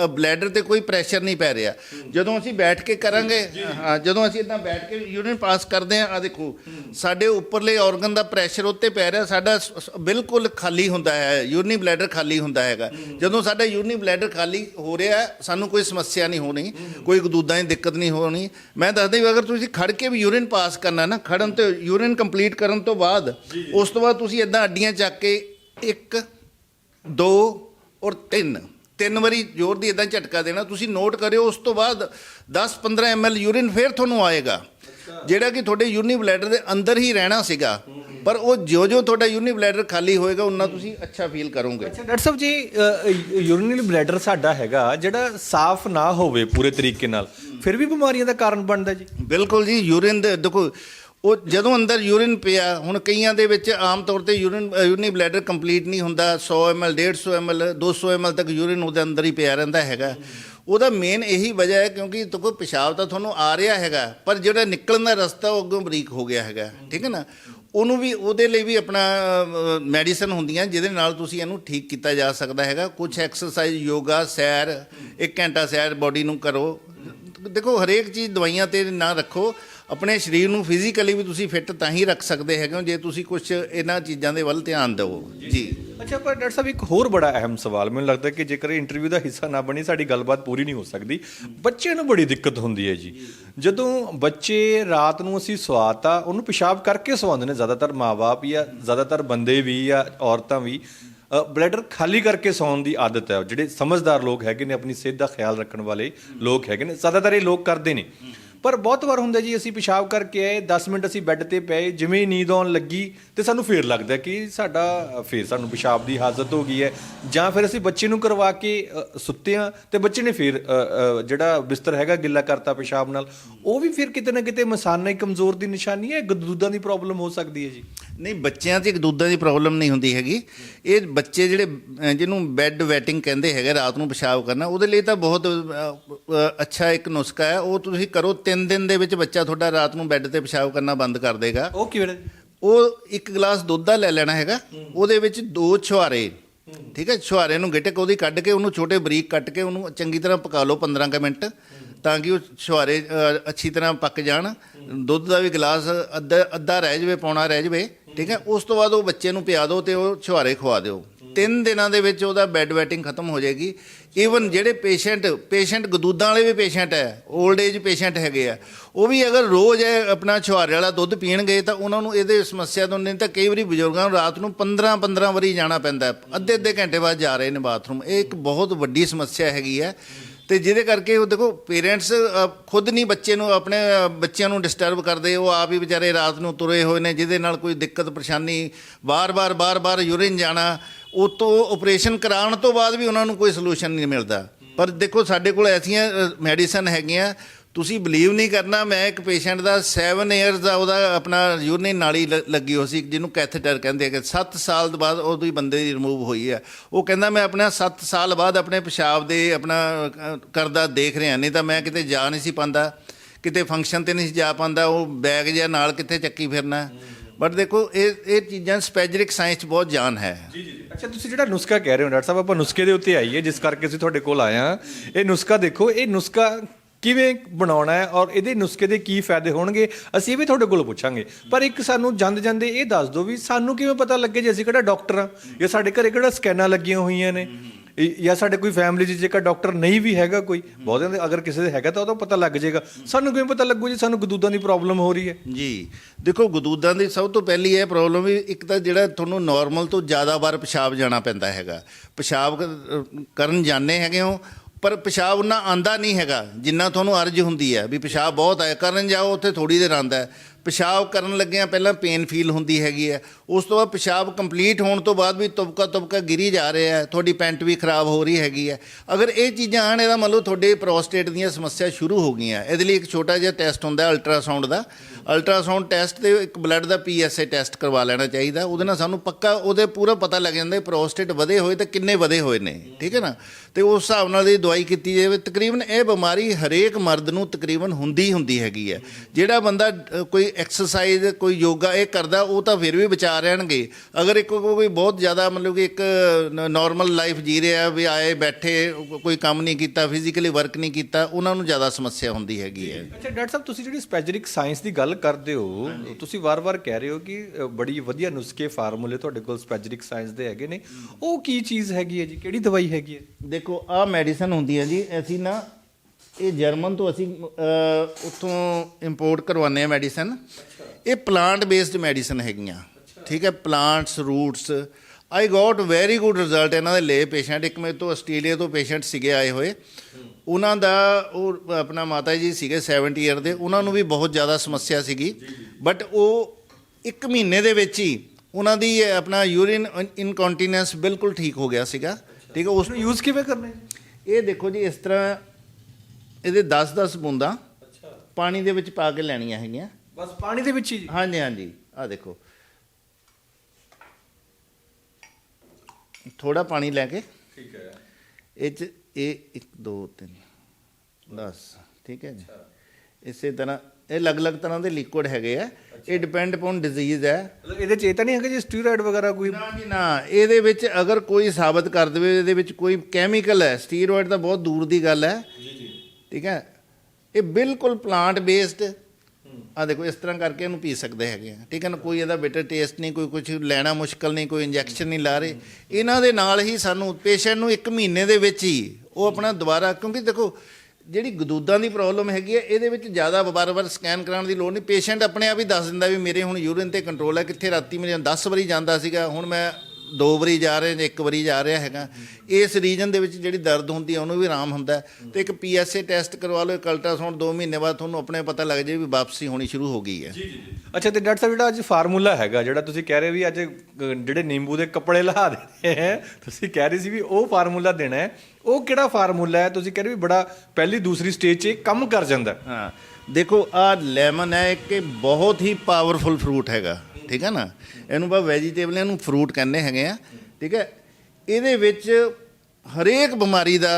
ਬਲੈਡਰ ਤੇ ਕੋਈ ਪ੍ਰੈਸ਼ਰ ਨਹੀਂ ਪੈ ਰਿਹਾ। ਜਦੋਂ ਅਸੀਂ ਬੈਠ ਕੇ ਕਰਾਂਗੇ ਹਾਂ ਜਦੋਂ ਅਸੀਂ ਇਦਾਂ ਬੈਠ ਕੇ ਯੂਰਿਨ ਪਾਸ ਕਰਦੇ ਆ ਆ ਦੇਖੋ ਸਾਡੇ ਉੱਪਰਲੇ ਆਰਗਨ ਦਾ ਪ੍ਰੈਸ਼ਰ ਉੱਤੇ ਪੈ ਰਿਹਾ ਸਾਡਾ ਸ- ਸ- ਬਿਲਕੁਲ ਖਾਲੀ ਹੁੰਦਾ ਹੈ ਯੂਰਿਨੀ ਬਲੈਡਰ ਖਾਲੀ ਹੁੰਦਾ ਹੈਗਾ। ਜਦੋਂ ਸਾਡਾ ਯੂਰਿਨੀ ਬਲੈਡਰ ਬਲੈਡਰ ਖਾਲੀ ਹੋ ਰਿਹਾ ਹੈ, ਸਾਨੂੰ ਕੋਈ ਸਮੱਸਿਆ ਨਹੀਂ ਹੋਣੀ ਕੋਈ ਗਦੂਦਾਂ ਦੀ ਦਿੱਕਤ ਨਹੀਂ ਹੋਣੀ। ਮੈਂ ਦੱਸਦਾ ਵੀ ਅਗਰ ਤੁਸੀਂ ਖੜ ਕੇ ਵੀ ਯੂਰਿਨ ਪਾਸ ਕਰਨਾ ਨਾ ਖੜਨ ਤੇ ਯੂਰਿਨ ਕੰਪਲੀਟ ਕਰਨ ਤੋਂ ਬਾਅਦ ਉਸ ਤੋਂ ਬਾਅਦ ਤੁਸੀਂ ਇਦਾਂ ਅੱਡੀਆਂ ਚੱਕ ਕੇ ਇੱਕ ਦੋ ਔਰ ਤਿੰਨ। ਤਿੰਨ ਵਾਰੀ ਜ਼ੋਰ ਦੀ ਇਦਾਂ ਝਟਕਾ ਦੇਣਾ ਤੁਸੀਂ ਨੋਟ ਕਰਿਓ ਉਸ ਤੋਂ ਬਾਅਦ 10-15 ml ਯੂਰਿਨ ਫਿਰ ਤੁਹਾਨੂੰ ਆਏਗਾ। ਜਿਹੜਾ ਕਿ ਤੁਹਾਡੇ ਯੂਨੀ ਬਲੈਡਰ ਦੇ ਅੰਦਰ ਹੀ ਰਹਿਣਾ ਸੀਗਾ। ਪਰ ਉਹ ਜਿਉਂ-ਜਿਉਂ ਤੁਹਾਡਾ ਯੂਨੀ ਬਲੈਡਰ ਖਾਲੀ ਹੋਏਗਾ ਉਹਨਾਂ ਤੁਸੀਂ ਅੱਛਾ ਫੀਲ ਕਰੋਗੇ। ਅੱਛਾ doctor Sahib ji urinary bladder ਸਾਡਾ ਹੈਗਾ ਜਿਹੜਾ ਸਾਫ਼ ਨਾ ਹੋਵੇ ਪੂਰੇ ਤਰੀਕੇ ਨਾਲ ਫਿਰ ਵੀ ਬਿਮਾਰੀਆਂ ਦਾ ਕਾਰਨ ਬਣਦਾ ਜੀ? ਬਿਲਕੁਲ ਜੀ ਯੂਰਿਨ ਦੇ ਦੇਖੋ ਉਹ ਜਦੋਂ ਅੰਦਰ ਯੂਰਿਨ ਪਿਆ, ਹੁਣ ਕਈਆਂ ਦੇ ਵਿੱਚ ਆਮ ਤੌਰ ਤੇ ਯੂਰਿਨ ਯੂਨੀ ਬਲੈਡਰ ਕੰਪਲੀਟ ਨਹੀਂ ਹੁੰਦਾ 100 ml 150 ml 200 ml ਤੱਕ ਯੂਰਿਨ ਉਹਦੇ ਅੰਦਰ ਹੀ ਪਿਆ ਰਹਿੰਦਾ ਹੈਗਾ। ਉਹਦਾ ਮੇਨ ਇਹੀ ਵਜ੍ਹਾ ਹੈ ਕਿਉਂਕਿ ਦੇਖੋ, ਪਿਸ਼ਾਬ ਤਾਂ ਤੁਹਾਨੂੰ ਆ ਰਿਹਾ ਹੈਗਾ, ਪਰ ਜਿਹੜਾ ਨਿਕਲਣ ਦਾ ਰਸਤਾ ਉਹ ਅੱਗੋਂ ਬਰੀਕ ਹੋ ਗਿਆ ਹੈਗਾ, ਠੀਕ ਹੈ ਨਾ? ਉਹਨੂੰ ਵੀ, ਉਹਦੇ ਲਈ ਵੀ ਆਪਣਾ ਮੈਡੀਸਨ ਹੁੰਦੀਆਂ, ਜਿਹਦੇ ਨਾਲ ਤੁਸੀਂ ਇਹਨੂੰ ਠੀਕ ਕੀਤਾ ਜਾ ਸਕਦਾ ਹੈਗਾ। ਕੁਝ ਐਕਸਰਸਾਈਜ਼ ਯੋਗਾ ਸੈਰ 1 ਘੰਟਾ ਸੈਰ ਬਾਡੀ ਨੂੰ ਕਰੋ। ਦੇਖੋ, ਹਰੇਕ ਚੀਜ਼ ਦਵਾਈਆਂ ਤੇ ਨਾ ਰੱਖੋ ਆਪਣੇ ਸਰੀਰ ਨੂੰ ਫਿਜ਼ੀਕਲੀ ਵੀ ਤੁਸੀਂ ਫਿੱਟ ਤਾਂ ਹੀ ਰੱਖ ਸਕਦੇ ਹੈਗੇ ਹੋ, ਜੇ ਤੁਸੀਂ ਕੁਝ ਇਹਨਾਂ ਚੀਜ਼ਾਂ ਦੇ ਵੱਲ ਧਿਆਨ ਦਿਓ। ਜੀ। ਅੱਛਾ, ਪਰ ਡਾਕਟਰ ਸਾਹਿਬ, ਇੱਕ ਹੋਰ ਬੜਾ ਅਹਿਮ ਸਵਾਲ ਮੈਨੂੰ ਲੱਗਦਾ ਕਿ ਜੇਕਰ ਇੰਟਰਵਿਊ ਦਾ ਹਿੱਸਾ ਨਾ ਬਣੀ, ਸਾਡੀ ਗੱਲਬਾਤ ਪੂਰੀ ਨਹੀਂ ਹੋ ਸਕਦੀ। ਬੱਚਿਆਂ ਨੂੰ ਬੜੀ ਦਿੱਕਤ ਹੁੰਦੀ ਹੈ ਜੀ। ਜਦੋਂ ਬੱਚੇ ਰਾਤ ਨੂੰ ਅਸੀਂ ਸਵਾਤਾ ਉਹਨੂੰ ਪਿਸ਼ਾਬ ਕਰਕੇ ਸਵਾਉਂਦੇ ਨੇ, ਜ਼ਿਆਦਾਤਰ ਮਾਪੇ ਜਾਂ ਜ਼ਿਆਦਾਤਰ ਬੰਦੇ ਵੀ ਜਾਂ ਔਰਤਾਂ ਵੀ ਬਲੈਡਰ ਖਾਲੀ ਕਰਕੇ ਸੌਣ ਦੀ ਆਦਤ ਹੈ। ਜਿਹੜੇ ਸਮਝਦਾਰ ਲੋਕ ਹੈਗੇ ਨੇ, ਆਪਣੀ ਸਿਹਤ ਦਾ ਖਿਆਲ ਰੱਖਣ ਵਾਲੇ ਲੋਕ ਹੈਗੇ ਨੇ, ਜ਼ਿਆਦਾਤਰ ਇਹ ਲੋਕ ਕਰਦੇ ਨੇ। ਪਰ ਬਹੁਤ ਵਾਰ ਹੁੰਦਾ ਜੀ ਅਸੀਂ ਪਿਸ਼ਾਬ ਕਰਕੇ ਆਏ 10 ਮਿੰਟ ਅਸੀਂ ਬੈੱਡ ਤੇ ਪਏ ਜਿਵੇਂ ਹੀ ਨੀਂਦ ਆਉਣ ਲੱਗੀ ਤੇ ਸਾਨੂੰ ਫੇਰ ਲੱਗਦਾ ਕਿ ਸਾਡਾ ਫੇਰ ਸਾਨੂੰ ਪਿਸ਼ਾਬ ਦੀ ਹਾਜ਼ਤ ਹੋ ਗਈ ਹੈ। ਜਾਂ ਫਿਰ ਅਸੀਂ ਬੱਚੇ ਨੂੰ ਕਰਵਾ ਕੇ ਅ, ਸੁੱਤੇ ਆ ਤੇ ਬੱਚੇ ਨੇ ਫੇਰ ਅ, ਅ, ਜਿਹੜਾ ਬਿਸਤਰ ਹੈਗਾ ਗਿੱਲਾ ਕਰਤਾ ਪਿਸ਼ਾਬ ਨਾਲ ਉਹ ਵੀ ਫਿਰ ਕਿਤੇ ਨਾ ਕਿਤੇ ਮਸਾਨਾ ਹੀ ਕਮਜ਼ੋਰ ਦੀ ਨਿਸ਼ਾਨੀ ਹੈ ਗਦੂਦਾਂ ਦੀ ਪ੍ਰੋਬਲਮ ਹੋ ਸਕਦੀ ਹੈ ਜੀ। ਨਹੀਂ ਬੱਚਿਆਂ 'ਚ ਇੱਕ ਦੁੱਧਾਂ ਦੀ ਪ੍ਰੋਬਲਮ ਨਹੀਂ ਹੁੰਦੀ ਹੈਗੀ। ਇਹ ਬੱਚੇ ਜਿਹੜੇ ਅਹ, ਜਿਹਨੂੰ ਬੈੱਡ ਵੈਟਿੰਗ ਕਹਿੰਦੇ ਹੈਗੇ ਰਾਤ ਨੂੰ ਪਿਸ਼ਾਬ ਕਰਨਾ ਉਹਦੇ ਲਈ ਤਾਂ ਬਹੁਤ ਅਹ, ਅਹ, ਅੱਛਾ ਇੱਕ ਨੁਸਖਾ ਹੈ। ਉਹ ਤੁਸੀਂ ਕਰੋ 3 ਦਿਨ ਦੇ ਵਿੱਚ ਬੱਚਾ ਤੁਹਾਡਾ ਰਾਤ ਨੂੰ ਬੈੱਡ ਤੇ ਪਿਸ਼ਾਬ ਕਰਨਾ ਬੰਦ ਕਰ ਦੇਗਾ। ਉਹ ਕਿਵੇਂ? ਉਹ ਇੱਕ ਗਲਾਸ ਦੁੱਧ ਦਾ ਲੈ ਲੈਣਾ ਹੈਗਾ। ਉਹਦੇ ਵਿੱਚ ਦੋ ਛੁਹਾਰੇ ਠੀਕ ਹੈ ਛੁਹਾਰੇ ਨੂੰ ਗਿਟਕ ਉਹਦੀ ਕੱਢ ਕੇ ਉਹਨੂੰ ਛੋਟੇ ਬਰੀਕ ਕੱਟ ਕੇ ਉਹਨੂੰ ਚੰਗੀ ਤਰ੍ਹਾਂ ਪਕਾ ਲਓ 15 ਕੁ ਮਿੰਟ ਤਾਂ ਕਿ ਉਹ ਛੁਹਾਰੇ ਅ, ਅੱਛੀ ਤਰ੍ਹਾਂ ਪੱਕ ਜਾਣ। ਦੁੱਧ ਦਾ ਵੀ ਗਲਾਸ ਅੱਧਾ ਅੱਧਾ ਰਹਿ ਜਵੇ ਪੌਣਾ ਰਹਿ ਜਵੇ। ਠੀਕ ਹੈ? ਉਸ ਤੋਂ ਬਾਅਦ ਉਹ ਬੱਚੇ ਨੂੰ ਪਿਆ ਦਿਓ ਤੇ ਉਹ ਛੁਹਾਰੇ ਖਵਾ ਦਿਓ। ਤਿੰਨ ਦਿਨਾਂ ਦੇ ਵਿੱਚ ਉਹਦਾ ਬੈੱਡ ਵੈਟਿੰਗ ਖਤਮ ਹੋ ਜਾਏਗੀ। ਈਵਨ ਜਿਹੜੇ ਪੇਸ਼ੈਂਟ ਪੇਸ਼ੈਂਟ ਗਦੂਦਾਂ ਵਾਲੇ ਵੀ ਪੇਸ਼ੈਂਟ ਹੈ 올ਡ ਏਜ ਪੇਸ਼ੈਂਟ ਹੈਗੇ ਆ, ਉਹ ਵੀ ਅਗਰ ਰੋਜ਼ ਆਪਣਾ ਛੁਹਾਰੇ ਵਾਲਾ ਦੁੱਧ ਪੀਣਗੇ ਤਾਂ ਉਹਨਾਂ ਨੂੰ ਇਹਦੇ ਸਮੱਸਿਆ ਤੋਂ ਨਹੀਂ ਤਾਂ ਕਈ ਵਾਰੀ ਬਜ਼ੁਰਗਾਂ ਨੂੰ ਰਾਤ ਨੂੰ 15 15 ਵਾਰੀ ਜਾਣਾ ਪੈਂਦਾ ਅੱਧੇ ਅੱਧੇ ਘੰਟੇ ਬਾਅਦ ਜਾ ਰਹੇ ਨੇ ਬਾਥਰੂਮ। ਇਹ ਇੱਕ ਬਹੁਤ ਵੱਡੀ ਸਮੱਸਿਆ ਹੈਗੀ ਹੈ। ਤੇ ਜਿਹਦੇ ਕਰਕੇ ਉਹ ਦੇਖੋ ਪੇਰੈਂਟਸ ਖੁਦ ਨਹੀਂ ਬੱਚੇ ਨੂੰ, ਆਪਣੇ ਬੱਚਿਆਂ ਨੂੰ ਡਿਸਟਰਬ ਕਰਦੇ, ਉਹ ਆਪ ਹੀ ਵਿਚਾਰੇ ਰਾਤ ਨੂੰ ਤੁਰੇ ਹੋਏ ਨੇ, ਜਿਹਦੇ ਨਾਲ ਕੋਈ ਦਿੱਕਤ, ਪਰੇਸ਼ਾਨੀ ਬਾਰ-ਬਾਰ ਬਾਰ-ਬਾਰ ਯੂਰਿਨ ਜਾਣਾ, ਉਹ ਤੋਂ ਆਪਰੇਸ਼ਨ ਕਰਾਉਣ ਤੋਂ ਬਾਅਦ ਵੀ ਉਹਨਾਂ ਨੂੰ ਕੋਈ ਸੋਲੂਸ਼ਨ ਨਹੀਂ ਮਿਲਦਾ। ਪਰ ਦੇਖੋ, ਸਾਡੇ ਕੋਲ ਐਸੀਆਂ ਮੈਡੀਸਨ ਹੈਗੀਆਂ ਤੁਸੀਂ ਬਲੀਵ ਨਹੀਂ ਕਰਨਾ, ਮੈਂ ਇੱਕ ਪੇਸ਼ੈਂਟ ਦਾ 7 ਇਅਰਸ ਦਾ ਉਹਦਾ ਆਪਣਾ ਯੂਰਿਨ ਨਾਲੀ ਲ- ਲੱਗੀ ਹੋ ਸੀ, ਜਿਹਨੂੰ ਕੈਥੇਟਰ ਕਹਿੰਦੇ ਕਿ 7 ਸਾਲ ਤੋਂ ਬਾਅਦ ਉਹਦੀ ਬੰਦੇ ਦੀ ਰਿਮੂਵ ਹੋਈ ਹੈ। ਉਹ ਕਹਿੰਦਾ, ਮੈਂ ਆਪਣਾ 7 ਸਾਲ ਬਾਅਦ ਆਪਣੇ ਪਿਸ਼ਾਬ ਦੇ ਆਪਣਾ ਕਰਦਾ ਦੇਖ ਰਿਹਾ, ਨਹੀਂ ਤਾਂ ਮੈਂ ਕਿਤੇ ਜਾ ਨਹੀਂ ਸੀ ਪਾਉਂਦਾ, ਕਿਤੇ ਫੰਕਸ਼ਨ ਤੇ ਨਹੀਂ ਸੀ ਜਾ ਪਾਉਂਦਾ, ਉਹ ਬੈਗ ਜਾਂ ਨਾਲ ਕਿੱਥੇ ਚੱਕੀ ਫਿਰਨਾ। ਬਟ ਦੇਖੋ, ਇਹ ਇਹ ਚੀਜ਼ਾਂ ਸਪੈਜਰਿਕ ਸਾਇੰਸ 'ਚ ਬਹੁਤ ਜਾਨ ਹੈ। ਜੀ ਜੀ। ਅੱਛਾ, ਤੁਸੀਂ ਜਿਹੜਾ ਨੁਸਖਾ ਕਹਿ ਰਹੇ ਹੋ, ਡਾਕਟਰ ਸਾਹਿਬ, ਆਪਾਂ ਨੁਸਖੇ ਦੇ ਉੱਤੇ ਆਈਏ, ਜਿਸ ਕਰਕੇ ਅਸੀਂ ਤੁਹਾਡੇ ਕੋਲ ਆਏ ਹਾਂ। ਇਹ ਨੁਸਖਾ ਦੇਖੋ, ਇਹ ਨੁਸਖਾ ਕਿਵੇਂ ਬਣਾਉਣਾ ਹੈ ਔਰ ਇਹਦੇ ਨੁਸਖੇ ਦੇ ਕੀ ਫਾਇਦੇ ਹੋਣਗੇ, ਅਸੀਂ ਇਹ ਵੀ ਤੁਹਾਡੇ ਕੋਲ ਪੁੱਛਾਂਗੇ। ਪਰ ਇੱਕ ਸਾਨੂੰ ਜਾਂਦੇ ਜਾਂਦੇ ਇਹ ਦੱਸ ਦਿਓ ਵੀ ਸਾਨੂੰ ਕਿਵੇਂ ਪਤਾ ਲੱਗੇ ਜੇ ਅਸੀਂ ਕਿਹੜਾ ਡਾਕਟਰ ਆ ਜਾਂ ਸਾਡੇ ਘਰੇ ਕਿਹੜਾ ਸਕੈਨਾਂ ਲੱਗੀਆਂ ਹੋਈਆਂ ਨੇ ਜਾਂ ਸਾਡੇ ਕੋਈ ਫੈਮਿਲੀ 'ਚ ਜੇਕਰ ਡਾਕਟਰ ਨਹੀਂ ਵੀ ਹੈਗਾ ਕੋਈ, ਬਹੁਤਿਆਂ ਦੇ ਅਗਰ ਕਿਸੇ ਦੇ ਹੈਗਾ ਤਾਂ ਉਹਦਾ ਪਤਾ ਲੱਗ ਜਾਏਗਾ। ਸਾਨੂੰ ਕਿਵੇਂ ਪਤਾ ਲੱਗੂ ਜੀ, ਸਾਨੂੰ ਗਦੂਦਾਂ ਦੀ ਪ੍ਰੋਬਲਮ ਹੋ ਰਹੀ ਹੈ? ਜੀ, ਦੇਖੋ ਗਦੂਦਾਂ ਦੀ ਸਭ ਤੋਂ ਪਹਿਲੀ ਇਹ ਪ੍ਰੋਬਲਮ ਵੀ ਇੱਕ ਤਾਂ ਜਿਹੜਾ ਤੁਹਾਨੂੰ ਨਾਰਮਲ ਤੋਂ ਜ਼ਿਆਦਾ ਵਾਰ ਪਿਸ਼ਾਬ ਜਾਣਾ ਪੈਂਦਾ ਹੈਗਾ। ਪਿਸ਼ਾਬ ਕਰਨ ਜਾਂਦੇ ਹੈਗੇ ਹੋ ਪਰ ਪਿਸ਼ਾਬ ਉਹਨਾਂ ਆਂਦਾ ਨਹੀਂ ਹੈਗਾ, ਜਿੰਨਾ ਤੁਹਾਨੂੰ ਅਰਜ ਹੁੰਦੀ ਹੈ ਵੀ ਪਿਸ਼ਾਬ ਬਹੁਤ ਆਇਆ। ਕਰਨ ਜਾਓ, ਉੱਥੇ ਥੋੜੀ ਦੇਰ ਆਂਦਾ ਹੈ। ਪਿਸ਼ਾਬ ਕਰਨ ਲੱਗਿਆਂ ਪਹਿਲਾਂ ਪੇਨ ਫੀਲ ਹੁੰਦੀ ਹੈਗੀ ਹੈ। ਉਸ ਤੋਂ ਬਾਅਦ ਪਿਸ਼ਾਬ ਕੰਪਲੀਟ ਹੋਣ ਤੋਂ ਬਾਅਦ ਵੀ ਤੁਬਕਾ ਤੁਬਕਾ ਗਿਰੀ ਜਾ ਰਿਹਾ ਹੈ, ਤੁਹਾਡੀ ਪੈਂਟ ਵੀ ਖਰਾਬ ਹੋ ਰਹੀ ਹੈਗੀ ਹੈ। ਅਗਰ ਇਹ ਚੀਜ਼ਾਂ ਆਣ ਇਹਦਾ ਮੰਨ ਲਓ ਤੁਹਾਡੇ ਪ੍ਰੋਸਟੇਟ ਦੀਆਂ ਸਮੱਸਿਆ ਸ਼ੁਰੂ ਹੋ ਗਈਆਂ। ਇਹਦੇ ਲਈ ਇੱਕ ਛੋਟਾ ਜਿਹਾ ਟੈਸਟ ਹੁੰਦਾ ਅਲਟਰਾਸਾਊਂਡ ਦਾ। ਅਲਟਰਾਸਾਊਂਡ ਟੈਸਟ ਤੇ ਇੱਕ ਬਲੱਡ ਦਾ ਪੀਐਸਏ ਟੈਸਟ ਕਰਵਾ ਲੈਣਾ ਚਾਹੀਦਾ। ਉਹਦੇ ਨਾਲ ਸਾਨੂੰ ਪੱਕਾ, ਉਹਦੇ ਪੂਰਾ ਪਤਾ ਲੱਗ ਜਾਂਦਾ ਪ੍ਰੋਸਟੇਟ ਵਧੇ ਹੋਏ ਤੇ ਕਿੰਨੇ ਵਧੇ ਹੋਏ ਨੇ। ਠੀਕ ਹੈ ਨਾ? ਤੇ ਉਸ ਹਿਸਾਬ ਨਾਲ ਇਹ ਦਵਾਈ ਕੀਤੀ ਜਾਵੇ। ਤਕਰੀਬਨ ਇਹ ਬਿਮਾਰੀ ਹਰੇਕ ਮਰਦ ਨੂੰ ਤਕਰੀਬਨ ਹੁੰਦੀ ਹੀ ਹੁੰਦੀ ਹੈਗੀ ਹੈ। ਜਿਹੜਾ ਬੰਦਾ ਕੋਈ ਐਕਸਰਸਾਈਜ਼ ਕੋਈ ਯੋਗਾ ਇਹ ਕਰਦਾ, ਉਹ ਤਾਂ ਫਿਰ ਵੀ ਬਚਾ ਰਹਿਣਗੇ। ਅਗਰ ਇੱਕ ਕੋਈ ਬਹੁਤ ਜ਼ਿਆਦਾ ਮਤਲਬ ਕਿ ਇੱਕ ਨਾਰਮਲ ਲਾਈਫ ਜੀ ਰਿਹਾ ਵੀ ਆਏ, ਬੈਠੇ ਕੋਈ ਕੰਮ ਨਹੀਂ ਕੀਤਾ ਫਿਜ਼ੀਕਲੀ ਵਰਕ ਨਹੀਂ ਕੀਤਾ, ਉਹਨਾਂ ਨੂੰ ਜ਼ਿਆਦਾ ਸਮੱਸਿਆ ਹੁੰਦੀ ਹੈਗੀ ਹੈ। ਅੱਛਾ, ਡਾਕਟਰ ਸਾਹਿਬ, ਤੁਸੀਂ ਜਿਹੜੀ ਸਪੈਜਰਿਕ ਸਾਇੰਸ ਦੀ ਗੱਲ ਕਰਦੇ ਹੋ ਤੁਸੀਂ ਵਾਰ-ਵਾਰ ਕਹਿ ਰਹੇ ਹੋ ਕਿ ਬੜੀ ਵਧੀਆ ਨੁਸਖੇ ਫਾਰਮੂਲੇ ਤੁਹਾਡੇ ਕੋਲ ਸਪੈਜਰਿਕ ਸਾਇੰਸ ਦੇ ਹੈਗੇ ਨੇ। ਉਹ ਕੀ ਚੀਜ਼ ਹੈਗੀ ਹੈ ਜੀ? ਕਿਹੜੀ ਦਵਾਈ ਹੈਗੀ ਹੈ? ਦੇਖੋ ਆਹ ਮੈਡੀਸਨ ਹੁੰਦੀ ਹੈ ਜੀ ਅਸੀਂ ਨਾ ਇਹ ਜਰਮਨ ਤੋਂ ਅਸੀਂ ਉੱਥੋਂ ਇੰਪੋਰਟ ਕਰਵਾਉਂਦੇ ਆ ਮੈਡੀਸਨ। ਇਹ ਪਲਾਂਟ ਬੇਸਡ ਮੈਡੀਸਨ ਹੈਗੀਆਂ। ਠੀਕ ਹੈ plants roots I got very good result ਇਹਨਾਂ ਦੇ ਲਏ ਪੇਸ਼ੈਂਟ ਇੱਕ ਮੇਰੇ ਤੋਂ ਆਸਟ੍ਰੇਲੀਆ ਤੋਂ ਪੇਸ਼ੈਂਟ ਸੀਗੇ ਆਏ ਹੋਏ। ਉਹਨਾਂ ਦਾ ਉਹ ਆਪਣਾ ਮਾਤਾ ਜੀ ਸੀਗੇ 70 ਇਅਰ ਦੇ। ਉਹਨਾਂ ਨੂੰ ਵੀ ਬਹੁਤ ਜ਼ਿਆਦਾ ਸਮੱਸਿਆ ਸੀਗੀ। ਬਟ ਉਹ ਇੱਕ ਮਹੀਨੇ ਦੇ ਵਿੱਚ ਹੀ ਉਹਨਾਂ ਦੀ ਆਪਣਾ ਯੂਰਿਨ ਇਨਕੌਂਟੀਨੈਂਸ ਬਿਲਕੁਲ ਠੀਕ ਹੋ ਗਿਆ ਸੀਗਾ। ਠੀਕ ਹੈ ਉਸ ਉਸਨੂੰ ਯੂਜ਼ ਕਿਵੇਂ ਕਰਨਾ ਇਹ ਦੇਖੋ ਜੀ ਇਸ ਤਰ੍ਹਾਂ ਇਹਦੇ 10-10 ਬੂੰਦਾਂ ਅੱਛਾ। ਪਾਣੀ ਦੇ ਵਿੱਚ ਪਾ ਕੇ ਲੈਣੀਆਂ ਹੈਗੀਆਂ। ਬਸ ਪਾਣੀ ਦੇ ਵਿੱਚ ਹੀ ਜੀ। ਹਾਂਜੀ ਹਾਂਜੀ। ਆਹ ਦੇਖੋ। ਥੋੜਾ ਪਾਣੀ ਲੈ ਕੇ। ਠੀਕ ਹੈ। ਇਹ ਚ ਇਹ 1 2 3 10 ਠੀਕ ਹੈ ਜੀ। ਇਸੇ ਤਰ੍ਹਾਂ ਇਹ ਅਲੱਗ-ਅਲੱਗ ਤਰ੍ਹਾਂ ਦੇ ਲਿਕੁਇਡ ਹੈਗੇ ਆ। ਇਹ ਡਿਪੈਂਡ ਅਪਨ ਡਿਜ਼ੀਜ਼ ਹੈ। ਮਤਲਬ ਇਹਦੇ ਚ ਇਹ ਤਾਂ ਨਹੀਂ ਹੈਗਾ ਜੀ ਸਟੀਰੋਇਡ ਵਗੈਰਾ ਕੋਈ? ਨਾ ਜੀ ਨਾ। ਇਹਦੇ ਵਿੱਚ ਅਗਰ ਕੋਈ ਸਾਬਤ ਕਰ ਦੇਵੇ ਇਹਦੇ ਵਿੱਚ ਕੋਈ ਕੈਮੀਕਲ ਹੈ। ਸਟੀਰੋਇਡ ਤਾਂ ਬਹੁਤ ਦੂਰ ਦੀ ਗੱਲ ਹੈ। ਜੀ ਜੀ। ਠੀਕ ਹੈ। ਇਹ ਬਿਲਕੁਲ ਪਲਾਂਟ ਬੇਸਡ ਆ ਦੇਖੋ, ਇਸ ਤਰ੍ਹਾਂ ਕਰਕੇ ਇਹਨੂੰ ਪੀ ਸਕਦੇ ਹੈਗੇ ਆ। ਠੀਕ ਹੈ ਨਾ, ਕੋਈ ਇਹਦਾ ਬੈਟਰ ਟੇਸਟ ਨਹੀਂ, ਕੋਈ ਕੁਝ ਲੈਣਾ ਮੁਸ਼ਕਲ ਨਹੀਂ, ਕੋਈ ਇੰਜੈਕਸ਼ਨ ਨਹੀਂ ਲਾ ਰਹੇ। ਇਹਨਾਂ ਦੇ ਨਾਲ ਹੀ ਸਾਨੂੰ ਪੇਸ਼ੈਂਟ ਨੂੰ 1 ਮਹੀਨੇ ਦੇ ਵਿੱਚ ਹੀ ਉਹ ਆਪਣਾ ਦੁਬਾਰਾ, ਕਿਉਂਕਿ ਦੇਖੋ, ਜਿਹੜੀ ਗਦੂਦਾਂ ਦੀ ਪ੍ਰੋਬਲਮ ਹੈਗੀ ਹੈ ਇਹਦੇ ਵਿੱਚ ਜ਼ਿਆਦਾ ਵਾਰ-ਵਾਰ ਸਕੈਨ ਕਰਾਉਣ ਦੀ ਲੋੜ ਨਹੀਂ। ਪੇਸ਼ੈਂਟ ਆਪਣੇ ਆਪ ਹੀ ਦੱਸ ਦਿੰਦਾ ਵੀ ਮੇਰੇ ਹੁਣ ਯੂਰਿਨ ਤੇ ਕੰਟਰੋਲ ਹੈ, ਕਿੱਥੇ ਰਾਤੀ ਮੇਰੇ 10 ਵਾਰੀ ਜਾਂਦਾ ਸੀਗਾ, ਹੁਣ ਮੈਂ ਦੋ ਵਾਰੀ ਜਾ ਰਿਹਾ ਜਾਂ ਇੱਕ ਵਾਰੀ ਜਾ ਰਿਹਾ ਹੈਗਾ। ਇਸ ਰੀਜਨ ਦੇ ਵਿੱਚ ਜਿਹੜੀ ਦਰਦ ਹੁੰਦੀ ਹੈ ਉਹਨੂੰ ਵੀ ਆਰਾਮ ਹੁੰਦਾ। ਤੇ ਇੱਕ ਪੀਐਸਏ ਟੈਸਟ ਕਰਵਾ ਲਓ ਇੱਕ ਅਲਟਰਾਸਾਊਂਡ 2 ਮਹੀਨੇ ਬਾਅਦ ਤੁਹਾਨੂੰ ਆਪਣੇ ਪਤਾ ਲੱਗ ਜਾਏ ਵੀ ਵਾਪਸੀ ਹੋਣੀ ਸ਼ੁਰੂ ਹੋ ਗਈ ਹੈ। ਜੀ ਜੀ ਅੱਛਾ ਤੇ ਡਾਕਟਰ ਸਾਹਿਬ ਜਿਹੜਾ ਅੱਜ ਫਾਰਮੂਲਾ ਹੈਗਾ ਜਿਹੜਾ ਤੁਸੀਂ ਕਹਿ ਰਹੇ ਵੀ ਅੱਜ ਜਿਹੜੇ ਨਿੰਬੂ ਦੇ ਕੱਪੜੇ ਲਹਾ ਹੈ ਤੁਸੀਂ ਕਹਿ ਰਹੇ ਸੀ ਵੀ ਉਹ ਫਾਰਮੂਲਾ ਦੇਣਾ ਹੈ। ਉਹ ਕਿਹੜਾ ਫਾਰਮੂਲਾ ਹੈ? ਤੁਸੀਂ ਕਹਿ ਰਹੇ ਵੀ ਬੜਾ ਪਹਿਲੀ ਦੂਸਰੀ ਸਟੇਜ 'ਚ ਇਹ ਕੰਮ ਕਰ ਜਾਂਦਾ ਹੈ। ਹਾਂ। ਦੇਖੋ ਆ ਲੈਮਨ ਹੈ ਕਿ ਬਹੁਤ ਹੀ ਪਾਵਰਫੁਲ ਫਰੂਟ ਹੈਗਾ। ਠੀਕ ਹੈ ਨਾ? ਇਹਨੂੰ ਬਾ ਵੈਜੀਟੇਬਲ ਇਹਨੂੰ ਫਰੂਟ ਕਹਿੰਦੇ ਹੈਗੇ ਆ ਠੀਕ ਹੈ ਇਹਦੇ ਵਿੱਚ ਹਰੇਕ ਬਿਮਾਰੀ ਦਾ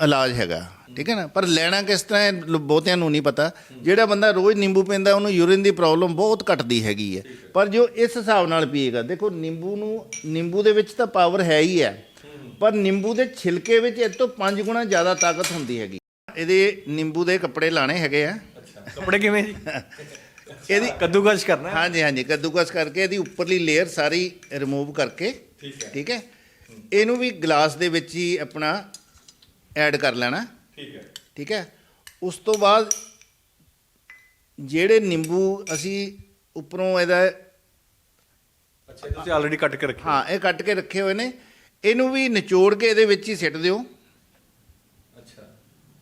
ਇਲਾਜ ਹੈਗਾ ਠੀਕ ਹੈ ਨਾ? ਪਰ ਲੈਣਾ ਕਿਸ ਤਰ੍ਹਾਂ ਬਹੁਤਿਆਂ ਨੂੰ ਨਹੀਂ ਪਤਾ। ਜਿਹੜਾ ਬੰਦਾ ਰੋਜ਼ ਨਿੰਬੂ ਪੀਂਦਾ ਉਹਨੂੰ ਯੂਰਿਨ ਦੀ ਪ੍ਰੋਬਲਮ ਬਹੁਤ ਘਟਦੀ ਹੈਗੀ ਹੈ। ਪਰ ਜੋ ਇਸ ਹਿਸਾਬ ਨਾਲ ਪੀਏਗਾ ਦੇਖੋ ਨਿੰਬੂ ਨੂੰ ਨਿੰਬੂ ਦੇ ਵਿੱਚ ਤਾਂ ਪਾਵਰ ਹੈ ਹੀ ਹੈ ਪਰ ਨਿੰਬੂ ਦੇ ਛਿਲਕੇ ਵਿੱਚ ਇਹ ਤੋਂ 5 ਗੁਣਾ ਜ਼ਿਆਦਾ ਤਾਕਤ ਹੁੰਦੀ ਹੈਗੀ। ਇਹਦੇ ਨਿੰਬੂ ਦੇ ਕੱਪੜੇ ਲਾਣੇ ਹੈਗੇ ਆ। ਕੱਪੜੇ ਕਿਵੇਂ ਜੀ? ਇਹਦੀ ਕੱਦੂਕਸ਼ ਕਰਨਾ ਹੈ? ਹਾਂਜੀ ਹਾਂਜੀ ਕੱਦੂਕਸ ਕਰਕੇ ਇਹਦੀ ਉੱਪਰਲੀ ਲੇਅਰ ਸਾਰੀ ਰਿਮੂਵ ਕਰਕੇ ਠੀਕ ਹੈ। ਠੀਕ ਹੈ? ਇਹਨੂੰ ਵੀ ਗਲਾਸ ਦੇ ਵਿੱਚ ਹੀ ਆਪਣਾ ਐਡ ਕਰ ਲੈਣਾ। ਠੀਕ ਹੈ। ਠੀਕ ਹੈ? ਉਸ ਤੋਂ ਬਾਅਦ ਜਿਹੜੇ ਨਿੰਬੂ ਅਸੀਂ ਉੱਪਰੋਂ ਇਹਦਾ ਅੱਛਾ ਤੁਸੀਂ ਆਲਰੇਡੀ ਕੱਟ ਕੇ ਰੱਖਿਆ ਹਾਂ ਇਹ ਕੱਟ ਕੇ ਰੱਖੇ ਹੋਏ ਨੇ। ਇਹਨੂੰ ਵੀ ਨਿਚੋੜ ਕੇ ਇਹਦੇ ਵਿੱਚ ਹੀ ਸਿੱਟ ਦਿਓ।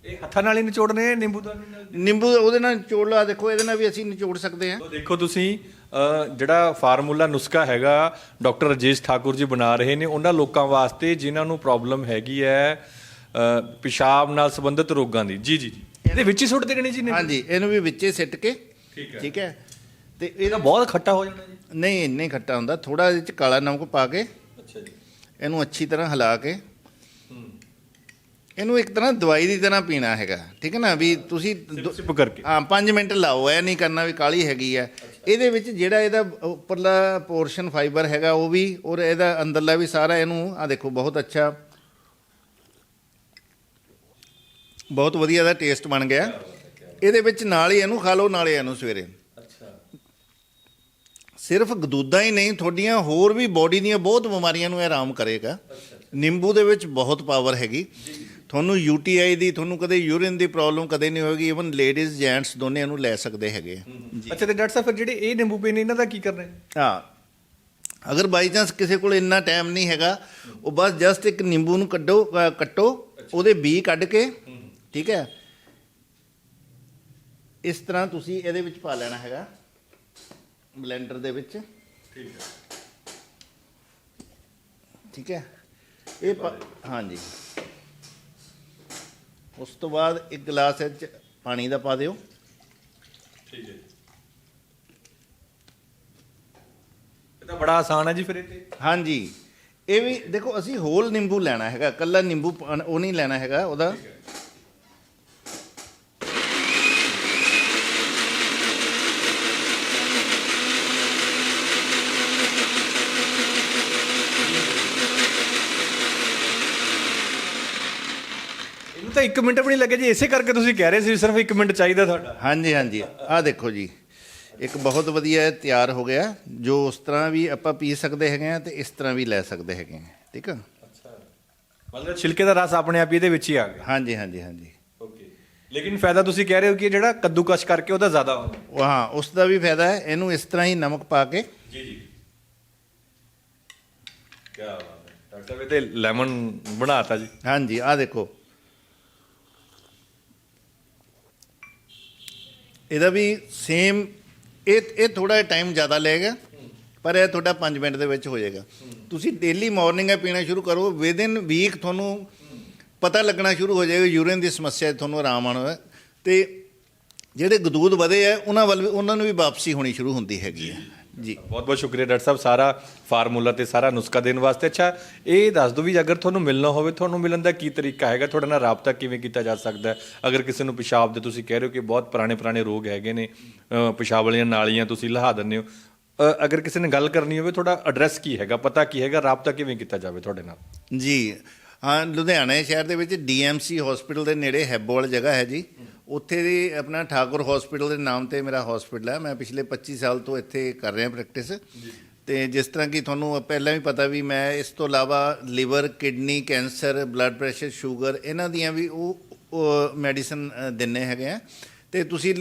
ਇਹ ਹੱਥਾਂ ਨਾਲ ਹੀ ਨਿਚੋੜਨੇ ਨਿੰਬੂ ਦਾ ਨਾਲ ਨਿੰਬੂ ਉਹਦੇ ਨਾਲ ਨਿਚੋੜ ਲਾ ਦੇਖੋ ਇਹਦੇ ਨਾਲ ਵੀ ਅਸੀਂ ਨਿਚੋੜ ਸਕਦੇ ਹਾਂ। ਤੋ ਦੇਖੋ ਤੁਸੀਂ ਅ, ਜਿਹੜਾ ਫਾਰਮੂਲਾ ਨੁਸਖਾ ਹੈਗਾ ਡਾਕਟਰ ਰਜੇਸ਼ ਠਾਕੁਰ ਜੀ ਬਣਾ ਰਹੇ ਨੇ ਉਹਨਾਂ ਲੋਕਾਂ ਵਾਸਤੇ ਜਿਨ੍ਹਾਂ ਨੂੰ ਪ੍ਰੋਬਲਮ ਹੈਗੀ ਹੈ ਅ, ਪਿਸ਼ਾਬ ਨਾਲ ਸੰਬੰਧਿਤ ਰੋਗਾਂ ਦੀ। ਜੀ ਜੀ ਜੀ। ਇਹਦੇ ਵਿੱਚ ਹੀ ਸੁੱਟ ਦੇਣੇ ਜੀ ਨਿੰਬੂ? ਹਾਂਜੀ ਇਹਨੂੰ ਵੀ ਵਿੱਚੇ ਸਿੱਟ ਕੇ ਠੀਕ ਹੈ। ਠੀਕ ਹੈ। ਤੇ ਇਹਦਾ ਇਹਦਾ ਬਹੁਤ ਖੱਟਾ ਹੋ ਜਾਣਾ ਜੀ। ਨਹੀਂ ਇੰਨੇ ਖੱਟਾ ਹੁੰਦਾ। ਥੋੜਾ ਇਹਦੇ ਚ ਕਾਲਾ ਨਮਕ ਪਾ ਕੇ ਅੱਛਾ ਜੀ। ਇਹਨੂੰ ਅੱਛੀ ਤਰ੍ਹਾਂ ਹਿਲਾ ਕੇ ਇਹਨੂੰ ਇੱਕ ਤਰ੍ਹਾਂ ਦਵਾਈ ਦੀ ਤਰ੍ਹਾਂ ਪੀਣਾ ਹੈਗਾ ਠੀਕ ਹੈ ਨਾ? ਵੀ ਤੁਸੀਂ ਦੋ- ਸਿਪ ਕਰਕੇ। ਹਾਂ 5 ਮਿੰਟ ਲਾਓ ਐ ਨਹੀਂ ਕਰਨਾ ਵੀ ਕਾਲੀ ਹੈਗੀ ਆ ਇਹਦੇ ਵਿੱਚ ਜਿਹੜਾ ਇਹਦਾ ਉੱਪਰਲਾ ਪੋਰਸ਼ਨ ਫਾਈਬਰ ਹੈਗਾ ਉਹ ਵੀ ਔਰ ਇਹਦਾ ਅੰਦਰਲਾ ਵੀ ਸਾਰਾ ਇਹਨੂੰ ਆ ਦੇਖੋ ਬਹੁਤ ਅੱਛਾ। ਬਹੁਤ ਵਧੀਆ ਦਾ ਟੇਸਟ ਬਣ ਗਿਆ। ਇਹਦੇ ਵਿੱਚ ਨਾਲ ਹੀ ਇਹਨੂੰ ਖਾ ਲਓ ਨਾਲੇ ਇਹਨੂੰ ਸਵੇਰੇ। ਅੱਛਾ। ਸਿਰਫ ਗਦੂਦਾਂ ਹੀ ਨਹੀਂ ਤੁਹਾਡੀਆਂ ਹੋਰ ਵੀ ਬਾਡੀ ਦੀਆਂ ਬਹੁਤ ਬਿਮਾਰੀਆਂ ਨੂੰ ਇਹ ਆਰਾਮ ਕਰੇਗਾ। ਨਿੰਬੂ ਦੇ ਵਿੱਚ ਬਹੁਤ ਪਾਵਰ ਹੈਗੀ। ਤੁਹਾਨੂੰ ਯੂਟੀਆਈ ਦੀ ਤੁਹਾਨੂੰ ਕਦੇ ਯੂਰਿਨ ਦੀ ਪ੍ਰੋਬਲਮ ਕਦੇ ਨਹੀਂ ਹੋਏਗੀ ਇਵਨ ਲੇਡੀਜ਼ ਜੈਂਟਸ ਦੋਨੇ ਇਹਨੂੰ ਲੈ ਸਕਦੇ ਹੈਗੇ ਅੱਛਾ ਤੇ ਡਾਕਟਰ ਸਾਹਿਬ ਫਿਰ ਜਿਹੜੇ ਇਹ ਨਿੰਬੂ ਨੇ ਇਹਨਾਂ ਦਾ ਕੀ ਕਰਨਾ ਹੈ? ਹਾਂ। ਅਗਰ ਬਾਈ ਚਾਂਸ ਕਿਸੇ ਕੋਲ ਇੰਨਾ ਟਾਈਮ ਨਹੀਂ ਹੈਗਾ ਉਹ ਬਸ ਜਸਟ ਇੱਕ ਨਿੰਬੂ ਨੂੰ ਕੱਢੋ ਕੱਟੋ ਉਹਦੇ ਬੀ ਕੱਢ ਕੇ ਠੀਕ ਹੈ? ਇਸ ਤਰ੍ਹਾਂ ਤੁਸੀਂ ਇਹਦੇ ਵਿੱਚ ਪਾ ਲੈਣਾ ਹੈਗਾ ਬਲੈਂਡਰ ਦੇ ਵਿੱਚ। ਠੀਕ ਹੈ। ਠੀਕ ਹੈ? ਇਹ ਹਾਂਜੀ। ਉਸ ਤੋਂ ਬਾਅਦ ਇੱਕ ਗਲਾਸ ਇਹ 'ਚ ਪਾਣੀ ਦਾ ਪਾ ਦਿਓ। ਠੀਕ ਹੈ ਇਹ ਤਾਂ ਬੜਾ ਆਸਾਨ ਹੈ ਜੀ ਫਿਰ ਇਹ ਤੇ। ਹਾਂਜੀ। ਇਹ ਵੀ ਦੇਖੋ ਅਸੀਂ ਹੋਲ ਨਿੰਬੂ ਲੈਣਾ ਹੈਗਾ ਕੱਲਾ ਨਿੰਬੂ ਉਹ ਨਹੀਂ ਲੈਣਾ ਹੈਗਾ ਉਹਦਾ। ਤਾਂ 1 ਮਿੰਟ ਵੀ ਨਹੀਂ ਲੱਗਿਆ ਜੀ ਇਸੇ ਕਰਕੇ ਤੁਸੀਂ ਕਹਿ ਰਹੇ ਸੀ ਸਿਰਫ 1 ਮਿੰਟ ਚਾਹੀਦਾ ਤੁਹਾਡਾ। ਹਾਂਜੀ ਹਾਂਜੀ। ਆਹ ਦੇਖੋ ਜੀ ਇੱਕ ਬਹੁਤ ਵਧੀਆ ਤਿਆਰ ਹੋ ਗਿਆ ਜੋ ਉਸ ਤਰ੍ਹਾਂ ਵੀ ਆਪਾਂ ਪੀ ਸਕਦੇ ਹੈਗੇ ਆ ਤੇ ਇਸ ਤਰ੍ਹਾਂ ਵੀ ਲੈ ਸਕਦੇ ਹੈਗੇ ਆ ਠੀਕ ਆ? ਮਤਲਬ ਛਿਲਕੇ ਦਾ ਰਸ ਆਪਣੇ ਆਪ ਹੀ ਇਹਦੇ ਵਿੱਚ ਹੀ ਆ ਗਿਆ। ਹਾਂਜੀ ਹਾਂਜੀ ਹਾਂਜੀ। ਓਕੇ। ਲੇਕਿਨ ਫਾਇਦਾ ਤੁਸੀਂ ਕਹਿ ਰਹੇ ਹੋ ਕਿ ਇਹ ਜਿਹੜਾ ਕੱਦੂਕਸ਼ ਕਰਕੇ ਉਹਦਾ ਜ਼ਿਆਦਾ ਉਹ ਹਾਂ ਉਸ ਦਾ ਵੀ ਫਾਇਦਾ ਹੈ ਇਹਨੂੰ ਇਸ ਤਰ੍ਹਾਂ ਹੀ ਨਮਕ ਪਾ ਕੇ। ਜੀ ਜੀ। ਕੀ ਬਾਤ ਹੈ। ਡਾਕਟਰ ਸਾਹਿਬ ਇਹ ਤੇ ਲੈਮਨ ਬਣਾਤਾ ਜੀ। ਹਾਂਜੀ ਆਹ ਦੇਖੋ। ਇਹਦਾ ਵੀ ਸੇਮ ਇਹ ਇਹ ਥੋੜਾ ਟਾਈਮ ਜ਼ਿਆਦਾ ਲਏਗਾ ਪਰ ਇਹ ਤੁਹਾਡਾ 5 ਮਿੰਟ ਦੇ ਵਿੱਚ ਹੋ ਜਾਏਗਾ। ਤੁਸੀਂ ਡੇਲੀ ਮਾਰਨਿੰਗ ਇਹ ਪੀਣਾ ਸ਼ੁਰੂ ਕਰੋ ਵਿਦਇਨ ਵੀਕ ਤੁਹਾਨੂੰ ਪਤਾ ਲੱਗਣਾ ਸ਼ੁਰੂ ਹੋ ਜਾਏਗਾ ਯੂਰੀਨ ਦੀ ਸਮੱਸਿਆ ਤੁਹਾਨੂੰ ਆਰਾਮ ਆਉਣਾ ਤੇ ਜਿਹੜੇ ਗਦੂਦ ਵਧੇ ਆ, ਉਹਨਾਂ ਵੱਲ ਵੀ, ਉਹਨਾਂ ਨੂੰ ਵੀ ਵਾਪਸੀ ਹੋਣੀ ਸ਼ੁਰੂ ਹੁੰਦੀ ਹੈਗੀ ਹੈ। ਜੀ। ਬਹੁਤ ਬਹੁਤ ਸ਼ੁਕਰੀਆ ਡਾਕਟਰ ਸਾਹਿਬ ਸਾਰਾ ਫਾਰਮੂਲਾ ਤੇ ਸਾਰਾ ਨੁਸਖਾ ਦੇਣ ਵਾਸਤੇ। ਅੱਛਾ ਇਹ ਦੱਸ ਦਿਓ ਵੀ ਅਗਰ ਤੁਹਾਨੂੰ ਮਿਲਣਾ ਹੋਵੇ ਤੁਹਾਨੂੰ ਮਿਲਣ ਦਾ ਕੀ ਤਰੀਕਾ ਹੈਗਾ? ਤੁਹਾਡੇ ਨਾਲ ਰਾਬਤਾ ਕਿਵੇਂ ਕੀਤਾ ਜਾ ਸਕਦਾ ਅਗਰ ਕਿਸੇ ਨੂੰ ਪਿਸ਼ਾਬ ਦੇ ਤੁਸੀਂ ਕਹਿ ਰਹੇ ਹੋ ਕਿ ਬਹੁਤ ਪੁਰਾਣੇ ਪੁਰਾਣੇ ਰੋਗ ਹੈਗੇ ਨੇ ਪਿਸ਼ਾਬ ਵਾਲੀਆਂ ਨਾਲੀਆਂ ਤੁਸੀਂ ਲਹਾ ਦਿੰਦੇ ਹੋ ਅਗਰ ਕਿਸੇ ਨੇ ਗੱਲ ਕਰਨੀ ਹੋਵੇ ਤੁਹਾਡਾ ਐਡਰੈਸ ਕੀ ਹੈਗਾ? ਪਤਾ ਕੀ ਹੈਗਾ? ਰਾਬਤਾ ਕਿਵੇਂ ਕੀਤਾ ਜਾਵੇ ਤੁਹਾਡੇ ਨਾਲ? ਜੀ ਹਾਂ ਲੁਧਿਆਣਾ ਸ਼ਹਿਰ ਦੇ ਵਿੱਚ ਡੀਐਮਸੀ ਹਸਪੀਟਲ ਦੇ ਨੇੜੇ ਹੈਬੋਵਾਲ ਜਗ੍ਹਾ ਹੈ ਜੀ। ਉੱਥੇ ਦੀ ਆਪਣਾ ਠਾਕੁਰ ਹਸਪੀਟਲ ਦੇ ਨਾਮ ਤੇ ਮੇਰਾ ਹਸਪੀਟਲ ਹੈ। ਮੈਂ ਪਿਛਲੇ 25 ਸਾਲ ਤੋਂ ਇੱਥੇ ਕਰ ਰਿਹਾ ਪ੍ਰੈਕਟਿਸ ਤੇ ਜਿਸ ਤਰ੍ਹਾਂ ਕਿ ਤੁਹਾਨੂੰ ਪਹਿਲਾਂ ਵੀ ਪਤਾ ਵੀ ਮੈਂ ਇਸ ਤੋਂ ਇਲਾਵਾ liver kidney cancer blood pressure sugar ਇਹਨਾਂ ਦੀਆਂ ਵੀ ਉਹ ਮੈਡੀਸਨ ਦਿੰਨੇ ਹੈਗੇ ਆ। ਤੇ ਤੁਸੀਂ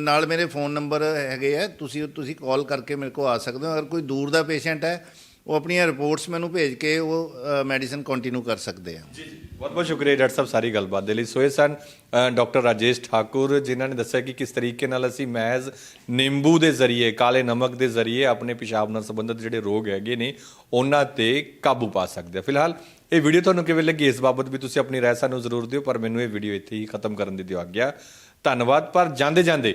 ਨਾਲ ਮੇਰੇ ਫੋਨ ਨੰਬਰ ਹੈਗੇ ਆ। ਤੁਸੀਂ ਤੁਸੀਂ ਕਾਲ ਕਰਕੇ ਮੇਰੇ ਕੋਲ ਆ ਸਕਦੇ ਹੋ। ਅਗਰ ਕੋਈ ਦੂਰ ਦਾ ਪੇਸ਼ੈਂਟ ਹੈ ਉਹ ਆਪਣੀਆਂ ਰਿਪੋਰਟਸ ਮੈਨੂੰ ਭੇਜ ਕੇ ਉਹ ਮੈਡੀਸਨ ਕੰਟੀਨਿਊ ਕਰ ਸਕਦੇ ਆ। ਜੀ ਜੀ। ਬਹੁਤ ਬਹੁਤ ਸ਼ੁਕਰੀਆ ਡਾਕਟਰ ਸਾਹਿਬ ਸਾਰੀ ਗੱਲਬਾਤ ਦੇ ਲਈ। ਸੋਏ ਸਨ ਡਾਕਟਰ ਰਾਜੇਸ਼ ਠਾਕੁਰ ਜਿਨ੍ਹਾਂ ਨੇ ਦੱਸਿਆ ਕਿ ਕਿਸ ਤਰੀਕੇ ਨਾਲ ਅਸੀਂ ਮਹਿਜ਼ ਨਿੰਬੂ ਦੇ ਜ਼ਰੀਏ ਕਾਲੇ ਨਮਕ ਦੇ ਜ਼ਰੀਏ ਆਪਣੇ ਪਿਸ਼ਾਬ ਨਾਲ ਸੰਬੰਧਿਤ ਜਿਹੜੇ ਰੋਗ ਹੈਗੇ ਨੇ ਉਹਨਾਂ ਤੇ ਕਾਬੂ ਪਾ ਸਕਦੇ ਆ। ਫਿਲਹਾਲ ਇਹ ਵੀਡੀਓ ਤੁਹਾਨੂੰ ਕਿਵੇਂ ਲੱਗੀ ਇਸ ਬਾਬਤ ਵੀ ਤੁਸੀਂ ਆਪਣੀ ਰਾਏ ਸਾਨੂੰ ਜ਼ਰੂਰ ਦਿਓ ਪਰ ਮੈਨੂੰ ਇਹ ਵੀਡੀਓ ਇੱਥੇ ਹੀ ਖਤਮ ਕਰਨ ਦੀ ਦਿਓ ਆਗਿਆ। ਧੰਨਵਾਦ। ਪਰ ਜਾਂਦੇ ਜਾਂਦੇ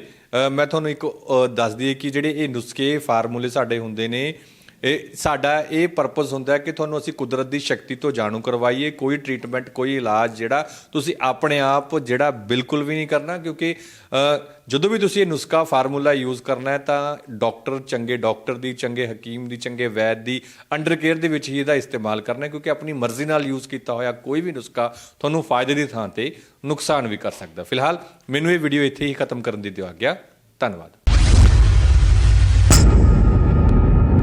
ਮੈਂ ਤੁਹਾਨੂੰ ਇੱਕ ਅ, ਦੱਸ ਦਈਏ ਕਿ ਜਿਹੜੇ ਇਹ ਨੁਸਖੇ ਫਾਰਮੂਲੇ ਸਾਡੇ ਹੁੰਦੇ ਨੇ ਇਹ ਸਾਡਾ ਇਹ ਪਰਪਸ ਹੁੰਦਾ ਕਿ ਤੁਹਾਨੂੰ ਅਸੀਂ ਕੁਦਰਤ ਦੀ ਸ਼ਕਤੀ ਤੋਂ ਜਾਣੂ ਕਰਵਾਈਏ, ਕੋਈ ਟ੍ਰੀਟਮੈਂਟ ਕੋਈ ਇਲਾਜ ਜਿਹੜਾ ਤੁਸੀਂ ਆਪਣੇ ਆਪ ਜਿਹੜਾ ਬਿਲਕੁਲ ਵੀ ਨਹੀਂ ਕਰਨਾ, ਕਿਉਂਕਿ ਜਦੋਂ ਵੀ ਤੁਸੀਂ ਇਹ ਨੁਸਖਾ ਫਾਰਮੂਲਾ ਯੂਜ਼ ਕਰਨਾ ਹੈ, ਤਾਂ ਡਾਕਟਰ ਚੰਗੇ ਡਾਕਟਰ ਦੀ, ਚੰਗੇ ਹਕੀਮ ਦੀ, ਚੰਗੇ ਵੈਦ ਦੀ ਅੰਡਰ ਕੇਅਰ ਦੇ ਵਿੱਚ ਹੀ ਇਹਦਾ ਇਸਤੇਮਾਲ ਕਰਨਾ ਕਿਉਂਕਿ ਆਪਣੀ ਮਰਜ਼ੀ ਨਾਲ ਯੂਜ਼ ਕੀਤਾ ਹੋਇਆ ਕੋਈ ਵੀ ਨੁਸਖਾ ਤੁਹਾਨੂੰ ਫਾਇਦੇ ਦੀ ਥਾਂ ਤੇ ਨੁਕਸਾਨ ਵੀ ਕਰ ਸਕਦਾ। ਫਿਲਹਾਲ, ਮੈਨੂੰ ਇਹ ਵੀਡੀਓ ਇੱਥੇ ਹੀ ਖਤਮ ਕਰਨ ਦੀ ਦਿਓ ਆਗਿਆ। ਧੰਨਵਾਦ।